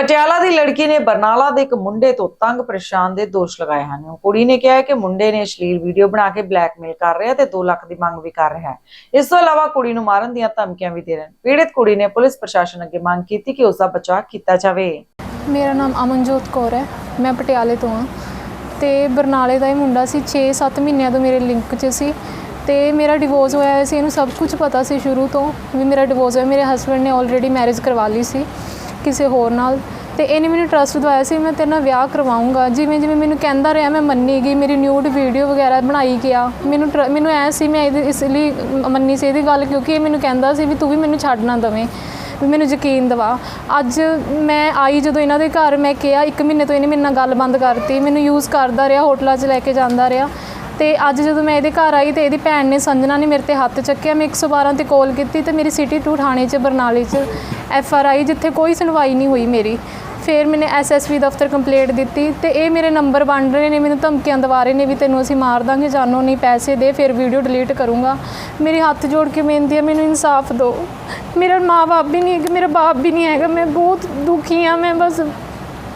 ਪਟਿਆਲਾ ਦੀ ਲੜਕੀ ਨੇ ਬਰਨਾਲਾ ਦੇ ਇੱਕ ਮੁੰਡੇ ਤੋਂ ਤੰਗ ਪਰੇਸ਼ਾਨ ਦੇ ਦੋਸ਼ ਲਗਾਏ ਹਨ। ਕੁੜੀ ਨੇ ਕਿਹਾ ਹੈ ਕਿ ਮੁੰਡੇ ਨੇ ਅਸ਼ਲੀਲ ਵੀਡੀਓ ਬਣਾ ਕੇ ਬਲੈਕਮੇਲ ਕਰ ਰਿਹਾ ਤੇ 2 ਲੱਖ ਦੀ ਮੰਗ ਵੀ ਕਰ ਰਿਹਾ ਹੈ। ਇਸ ਤੋਂ ਇਲਾਵਾ ਕੁੜੀ ਨੂੰ ਮਾਰਨ ਦੀਆਂ ਧਮਕੀਆਂ ਵੀ ਦੇ ਰਿਹਾ ਹੈ ਪੀੜਤ ਕੁੜੀ ਨੇ ਪੁਲਿਸ ਪ੍ਰਸ਼ਾਸਨ ਅੱਗੇ ਮੰਗ ਕੀਤੀ ਕਿ ਉਸ ਦਾ ਬਚਾਅ ਕੀਤਾ ਜਾਵੇ। ਮੇਰਾ ਨਾਮ ਅਮਨਜੋਤ ਕੌਰ ਹੈ। ਮੈਂ ਪਟਿਆਲੇ ਤੋਂ ਹਾਂ। ਤੇ ਬਰਨਾਲੇ ਦਾ ਇਹ ਮੁੰਡਾ ਸੀ 6-7 ਮਹੀਨਿਆਂ ਤੋਂ ਮੇਰੇ ਲਿੰਕ 'ਚ ਸੀ ਤੇ ਮੇਰਾ ਡਿਵੋਰਸ ਹੋਇਆ ਹੋਇਆ ਸੀ। ਇਹਨੂੰ ਸਭ ਕੁਝ ਪਤਾ ਸੀ ਸ਼ੁਰੂ ਤੋਂ ਵੀ ਮੇਰਾ ਡਿਵੋਰਸ ਹੋਇਆ। ਮੇਰੇ ਹਸਬੰਡ ਨੇ ਆਲਰੇਡੀ ਮੈਰਿਜ ਕਰਵਾ ਲਈ ਸੀ। ਕਿਸੇ ਹੋਰ ਨਾਲ ਤੇ ਇਹਨੇ ਮੈਨੂੰ ਟਰਸਟ ਦਵਾਇਆ ਸੀ, ਮੈਂ ਤੇਰੇ ਨਾਲ ਵਿਆਹ ਕਰਵਾਉਂਗਾ। ਜਿਵੇਂ ਜਿਵੇਂ ਮੈਨੂੰ ਕਹਿੰਦਾ ਰਿਹਾ, ਮੈਂ ਮੰਨੀ ਗਈ, ਮੇਰੀ ਨਿਊਡ ਵੀਡੀਓ ਵਗੈਰਾ ਬਣਾਈ ਗਿਆ। ਮੈਨੂੰ ਟਰ- ਮੈਨੂੰ ਐ ਸੀ, ਮੈਂ ਇਹਦੇ, ਇਸ ਲਈ ਮੰਨੀ ਸੀ ਇਹਦੀ ਗੱਲ, ਕਿਉਂਕਿ ਇਹ ਮੈਨੂੰ ਕਹਿੰਦਾ ਸੀ ਵੀ ਤੂੰ ਵੀ ਮੈਨੂੰ ਛੱਡ ਨਾ ਦਵੇਂ, ਵੀ ਮੈਨੂੰ ਯਕੀਨ ਦਿਵਾ। ਅੱਜ ਮੈਂ ਆਈ ਜਦੋਂ ਇਹਨਾਂ ਦੇ ਘਰ, ਮੈਂ ਕਿਹਾ ਇੱਕ ਮਹੀਨੇ ਤੋਂ ਇਹਨੇ ਮੇਰੇ ਨਾਲ ਗੱਲ ਬੰਦ ਕਰਤੀ, ਮੈਨੂੰ ਯੂਜ਼ ਕਰਦਾ ਰਿਹਾ, ਹੋਟਲਾਂ 'ਚ ਲੈ ਕੇ ਜਾਂਦਾ ਰਿਹਾ। ਤੇ ਅੱਜ ਜਦੋਂ ਮੈਂ ਇਹਦੇ ਘਰ ਆਈ ਤੇ ਇਹਦੀ ਭੈਣ ਨੇ ਸੰਜਨਾ ਨੇ ਮੇਰੇ ਤੇ ਹੱਥ ਚੱਕਿਆ, ਮੈਂ 112 ਤੇ ਕਾਲ ਕੀਤੀ ਤੇ ਮੇਰੀ ਸਿਟੀ 2 ਥਾਣੇ 'ਚ, ਬਰਨਾਲੇ 'ਚ ਐਫ ਆਰ ਆਈ ਜਿੱਥੇ ਕੋਈ ਸੁਣਵਾਈ ਨਹੀਂ ਹੋਈ ਮੇਰੀ। ਫਿਰ ਮੈਨੇ ਐਸਐਸਪੀ ਦਫ਼ਤਰ ਕੰਪਲੇਂਟ ਦਿੱਤੀ ਤੇ ਇਹ ਮੇਰੇ ਨੰਬਰ ਵੰਡ ਰਹੇ ਨੇ, ਮੈਨੂੰ ਧਮਕੀਆਂ ਦਵਾ ਰਹੇ ਨੇ ਵੀ ਤੈਨੂੰ ਅਸੀਂ ਮਾਰ ਦਾਂਗੇ, ਜਾਨੋਂ ਨਹੀਂ ਪੈਸੇ ਦੇ, ਫਿਰ ਵੀਡੀਓ ਡਿਲੀਟ ਕਰੂੰਗਾ। ਮੇਰੇ ਹੱਥ ਜੋੜ ਕੇ ਬੇਨਤੀ ਹੈ ਮੈਨੂੰ ਇਨਸਾਫ ਦਿਓ। ਮੇਰਾ ਮਾਂ-ਬਾਪ ਵੀ ਨਹੀਂ ਹੈਗਾ, ਮੇਰਾ ਬਾਪ ਵੀ ਨਹੀਂ ਹੈਗਾ, ਮੈਂ ਬਹੁਤ ਦੁਖੀ ਹਾਂ ਮੈਂ ਬਸ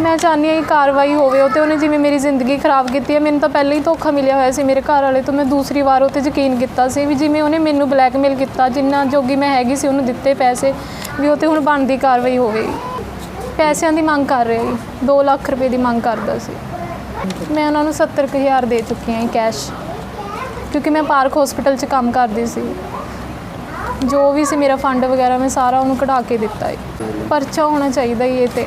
ਮੈਂ ਚਾਹੁੰਦੀ ਹਾਂ ਕਿ ਕਾਰਵਾਈ ਹੋਵੇ, ਉਹ ਤੇ ਉਹਨੇ ਜਿਵੇਂ ਮੇਰੀ ਜ਼ਿੰਦਗੀ ਖਰਾਬ ਕੀਤੀ ਹੈ, ਮੈਨੂੰ ਤਾਂ ਪਹਿਲਾਂ ਹੀ ਧੋਖਾ ਮਿਲਿਆ ਹੋਇਆ ਸੀ ਮੇਰੇ ਘਰ ਵਾਲੇ ਤੋਂ, ਮੈਂ ਦੂਸਰੀ ਵਾਰ ਉਹ 'ਤੇ ਯਕੀਨ ਕੀਤਾ ਸੀ ਵੀ ਜਿਵੇਂ ਉਹਨੇ ਮੈਨੂੰ ਬਲੈਕਮੇਲ ਕੀਤਾ, ਜਿੰਨਾ ਜੋਗੀ ਮੈਂ ਹੈਗੀ ਸੀ ਉਹਨੂੰ ਦਿੱਤੇ ਪੈਸੇ, ਵੀ ਉਹ ਤੇ ਹੁਣ ਬਣਦੀ ਕਾਰਵਾਈ ਹੋਵੇ। ਪੈਸਿਆਂ ਦੀ ਮੰਗ ਕਰ ਰਿਹਾ ਜੀ 2 ਲੱਖ ਰੁਪਏ ਦੀ ਮੰਗ ਕਰਦਾ ਸੀ। ਮੈਂ ਉਹਨਾਂ ਨੂੰ 70000 ਦੇ ਚੁੱਕੀ ਹਾਂ ਕੈਸ਼, ਕਿਉਂਕਿ ਮੈਂ ਪਾਰਕ ਹਸਪੀਟਲ 'ਚ ਕੰਮ ਕਰਦੀ ਸੀ। ਜੋ ਵੀ ਸੀ ਮੇਰਾ ਫੰਡ ਵਗੈਰਾ, ਮੈਂ ਸਾਰਾ ਉਹਨੂੰ ਕਢਾ ਕੇ ਦਿੱਤਾ ਹੈ ਪਰਚਾ ਹੋਣਾ ਚਾਹੀਦਾ ਇਹ ਤੇ।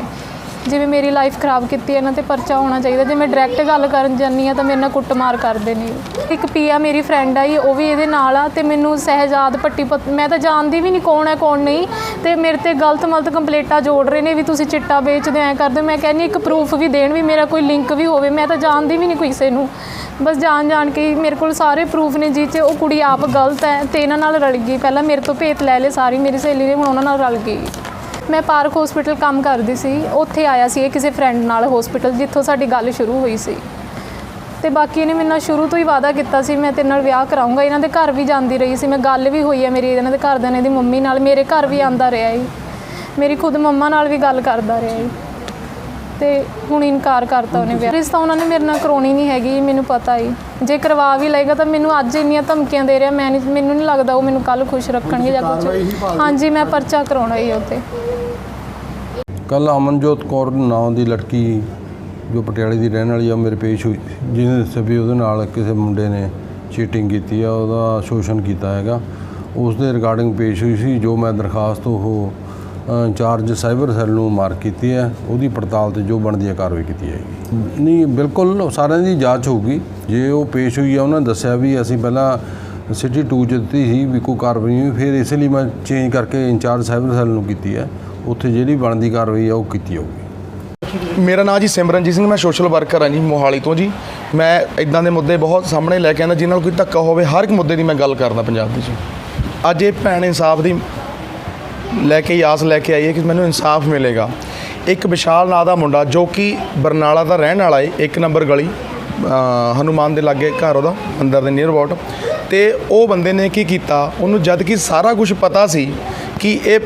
ਜਿਵੇਂ ਮੇਰੀ ਲਾਈਫ ਖਰਾਬ ਕੀਤੀ ਹੈ, ਇਹਨਾਂ ਤੇ ਪਰਚਾ ਹੋਣਾ ਚਾਹੀਦਾ। ਜੇ ਮੈਂ ਡਾਇਰੈਕਟ ਗੱਲ ਕਰਨ ਜਾਂਦੀ ਆ ਤਾਂ ਮੇਰੇ ਨਾਲ ਕੁੱਟਮਾਰ ਕਰਦੇ ਨੇ ਇੱਕ ਪੀਆ ਮੇਰੀ ਫਰੈਂਡ ਆਈ, ਉਹ ਵੀ ਇਹਦੇ ਨਾਲ ਆ ਤੇ ਮੈਨੂੰ ਸਹਿਜਾਦ ਪੱਟੀ ਪਤ- ਮੈਂ ਤਾਂ ਜਾਣਦੀ ਵੀ ਨਹੀਂ ਕੌਣ ਹੈ, ਕੌਣ ਨਹੀਂ। ਤੇ ਮੇਰੇ ਤੇ ਗਲਤ ਮਲਤ ਕੰਪਲੇਂਟਾਂ ਜੋੜ ਰਹੇ ਨੇ ਵੀ ਤੁਸੀਂ ਚਿੱਟਾ ਵੇਚਦੇ ਐ ਕਰਦੇ ਹੋ। ਮੈਂ ਕਹਿੰਦੀ ਇੱਕ ਪ੍ਰੂਫ ਵੀ ਦੇਣ ਵੀ ਮੇਰਾ ਕੋਈ ਲਿੰਕ ਵੀ ਹੋਵੇ, ਮੈਂ ਤਾਂ ਜਾਣਦੀ ਵੀ ਨਹੀਂ ਕੋਈ ਕਿਸੇ ਨੂੰ। ਬਸ ਜਾਣ ਜਾਣ ਕੇ ਮੇਰੇ ਕੋਲ ਸਾਰੇ ਪ੍ਰੂਫ ਨੇ ਜਿਹ 'ਚ ਉਹ ਕੁੜੀ ਆਪ ਗਲਤ ਹੈ ਤੇ ਇਹਨਾਂ ਨਾਲ ਰਲ ਗਈ। ਪਹਿਲਾਂ ਮੇਰੇ ਤੋਂ ਭੇਤ ਲੈ ਲਏ ਸਾਰੀ, ਮੇਰੀ ਸਹੇਲੀ ਨੇ, ਹੁਣ ਉਹਨਾਂ ਨਾਲ ਰਲ ਗਈ। ਮੈਂ ਪਾਰਕ ਹਸਪੀਟਲ ਕੰਮ ਕਰਦੀ ਸੀ, ਉੱਥੇ ਆਇਆ ਸੀ ਇਹ ਕਿਸੇ ਫਰੈਂਡ ਨਾਲ ਹਸਪੀਟਲ, ਜਿੱਥੋਂ ਸਾਡੀ ਗੱਲ ਸ਼ੁਰੂ ਹੋਈ ਸੀ। ਤੇ ਬਾਕੀ ਇਹਨੇ ਮੇਰੇ ਨਾਲ ਸ਼ੁਰੂ ਤੋਂ ਹੀ ਵਾਅਦਾ ਕੀਤਾ ਸੀ, ਮੈਂ ਤੇਰੇ ਨਾਲ ਵਿਆਹ ਕਰਾਉਂਗਾ ਇਹਨਾਂ ਦੇ ਘਰ ਵੀ ਜਾਂਦੀ ਰਹੀ ਸੀ, ਮੈਂ ਗੱਲ ਵੀ ਹੋਈ ਹੈ ਮੇਰੀ ਇਹਨਾਂ ਦੇ ਘਰਦਿਆਂ ਨੇ ਦੀ ਮੰਮੀ ਨਾਲ, ਮੇਰੇ ਘਰ ਵੀ ਆਂਦਾ ਰਿਹਾ ਜੀ ਮੇਰੀ ਖੁਦ ਮੰਮਾ ਨਾਲ ਵੀ ਗੱਲ ਕਰਦਾ ਰਿਹਾ ਜੀ ਤੇ ਹੁਣ ਇਨਕਾਰ ਕਰਤਾ ਉਹਨੇ ਵਿਆਹ। ਰਿਸ਼ਤਾ ਉਹਨਾਂ ਨੇ ਮੇਰੇ ਨਾਲ ਕਰਾਉਣੀ ਨਹੀਂ ਹੈਗੀ ਮੈਨੂੰ ਪਤਾ ਹੀ। ਜੇ ਕਰਵਾ ਵੀ ਲਏਗਾ ਤਾਂ ਮੈਨੂੰ ਅੱਜ ਇੰਨੀਆਂ ਧਮਕੀਆਂ ਦੇ ਰਿਹਾ ਮੈਂ ਨਹੀਂ ਮੈਨੂੰ ਨਹੀਂ ਲੱਗਦਾ ਉਹ ਮੈਨੂੰ ਕੱਲ ਖੁਸ਼ ਰੱਖਣਗੇ ਜਾਂ ਕੁਝ ਹਾਂਜੀ ਮੈਂ ਪਰਚਾ ਕਰਾਉਣਾ ਹੀ ਉੱਤੇ ਕੱਲ ਅਮਨਜੋਤ ਕੌਰ ਨਾਂ ਦੀ ਲੜਕੀ ਜੋ ਪਟਿਆਲੇ ਦੀ ਰਹਿਣ ਵਾਲੀ ਆ ਉਹ ਮੇਰੇ ਪੇਸ਼ ਹੋਈ ਸੀ, ਜਿਹਨੇ ਦੱਸਿਆ ਵੀ ਉਹਦੇ ਨਾਲ ਕਿਸੇ ਮੁੰਡੇ ਨੇ ਚੀਟਿੰਗ ਕੀਤੀ ਆ ਉਹਦਾ ਸ਼ੋਸ਼ਣ ਕੀਤਾ ਹੈਗਾ। ਉਸ ਦੇ ਰਿਗਾਰਡਿੰਗ ਪੇਸ਼ ਹੋਈ ਸੀ ਜੋ ਮੈਂ ਦਰਖਾਸਤ ਉਹ ਇੰਚਾਰਜ ਸਾਈਬਰ ਸੈੱਲ ਨੂੰ ਮਾਰ ਕੀਤੀ ਹੈ। ਉਹਦੀ ਪੜਤਾਲ ਤੇ ਜੋ ਬਣਦੀ ਹੈ, ਕਾਰਵਾਈ ਕੀਤੀ ਜਾਏਗੀ। ਨਹੀਂ, ਬਿਲਕੁਲ ਸਾਰਿਆਂ ਦੀ ਜਾਂਚ ਹੋਊਗੀ। ਜੇ ਉਹ ਪੇਸ਼ ਹੋਈ ਆ ਉਹਨਾਂ ਨੇ ਦੱਸਿਆ ਵੀ ਅਸੀਂ ਪਹਿਲਾਂ ਸਿਟੀ 2 ਚ ਦਿੱਤੀ ਸੀ ਵੀ ਕੋਈ ਕਾਰਵਾਈ ਨਹੀਂ ਫਿਰ ਇਸ ਲਈ ਮੈਂ ਚੇਂਜ ਕਰਕੇ ਇੰਚਾਰਜ ਸਾਈਬਰ ਸੈੱਲ ਨੂੰ ਕੀਤੀ ਹੈ। ਉੱਥੇ ਜਿਹੜੀ ਬਣਦੀ ਕਾਰਵਾਈ ਆ ਉਹ ਕੀਤੀ ਜਾਊਗੀ। ਮੇਰਾ ਨਾਮ ਜੀ ਸਿਮਰਨਜੀਤ ਸਿੰਘ, ਮੈਂ ਸੋਸ਼ਲ ਵਰਕਰ ਹਾਂ ਜੀ, ਮੋਹਾਲੀ ਤੋਂ ਜੀ। ਮੈਂ ਇਦਾਂ ਦੇ ਮੁੱਦੇ ਬਹੁਤ ਸਾਹਮਣੇ ਲੈ ਕੇ ਆਉਂਦਾ ਜਿਨ੍ਹਾਂ ਨਾਲ ਕੋਈ ਧੱਕਾ ਹੋਵੇ, ਹਰ ਇੱਕ ਮੁੱਦੇ ਦੀ ਮੈਂ ਗੱਲ ਕਰਦਾ ਪੰਜਾਬ ਵਿੱਚ। ਅੱਜ ਇਹ ਭੈਣ ਇਨਸਾਫ ਦੀ ਲੈ ਕੇ ਆਸ ਲੈ ਕੇ ਆਈ ਹੈ ਕਿ ਮੈਨੂੰ ਇਨਸਾਫ ਮਿਲੇਗਾ। ਇੱਕ ਵਿਸ਼ਾਲ ਨਾਂ ਦਾ ਮੁੰਡਾ ਜੋ ਕਿ ਬਰਨਾਲਾ ਦਾ ਰਹਿਣ ਵਾਲਾ ਹੈ ਇੱਕ ਨੰਬਰ ਗਲੀ ਅ, ਹਨੂਮਾਨ ਦੇ ਲਾਗੇ ਘਰ ਉਹਦਾ ਅੰਦਰ ਦੇ ਨੀਅਰ ਅਬਾਊਟ ਤੇ ਉਹ ਬੰਦੇ ਨੇ ਕੀ ਕੀਤਾ ਉਹਨੂੰ ਜਦ ਕਿ ਸਾਰਾ ਕੁਝ ਪਤਾ ਸੀ ਕਿ ਇਹ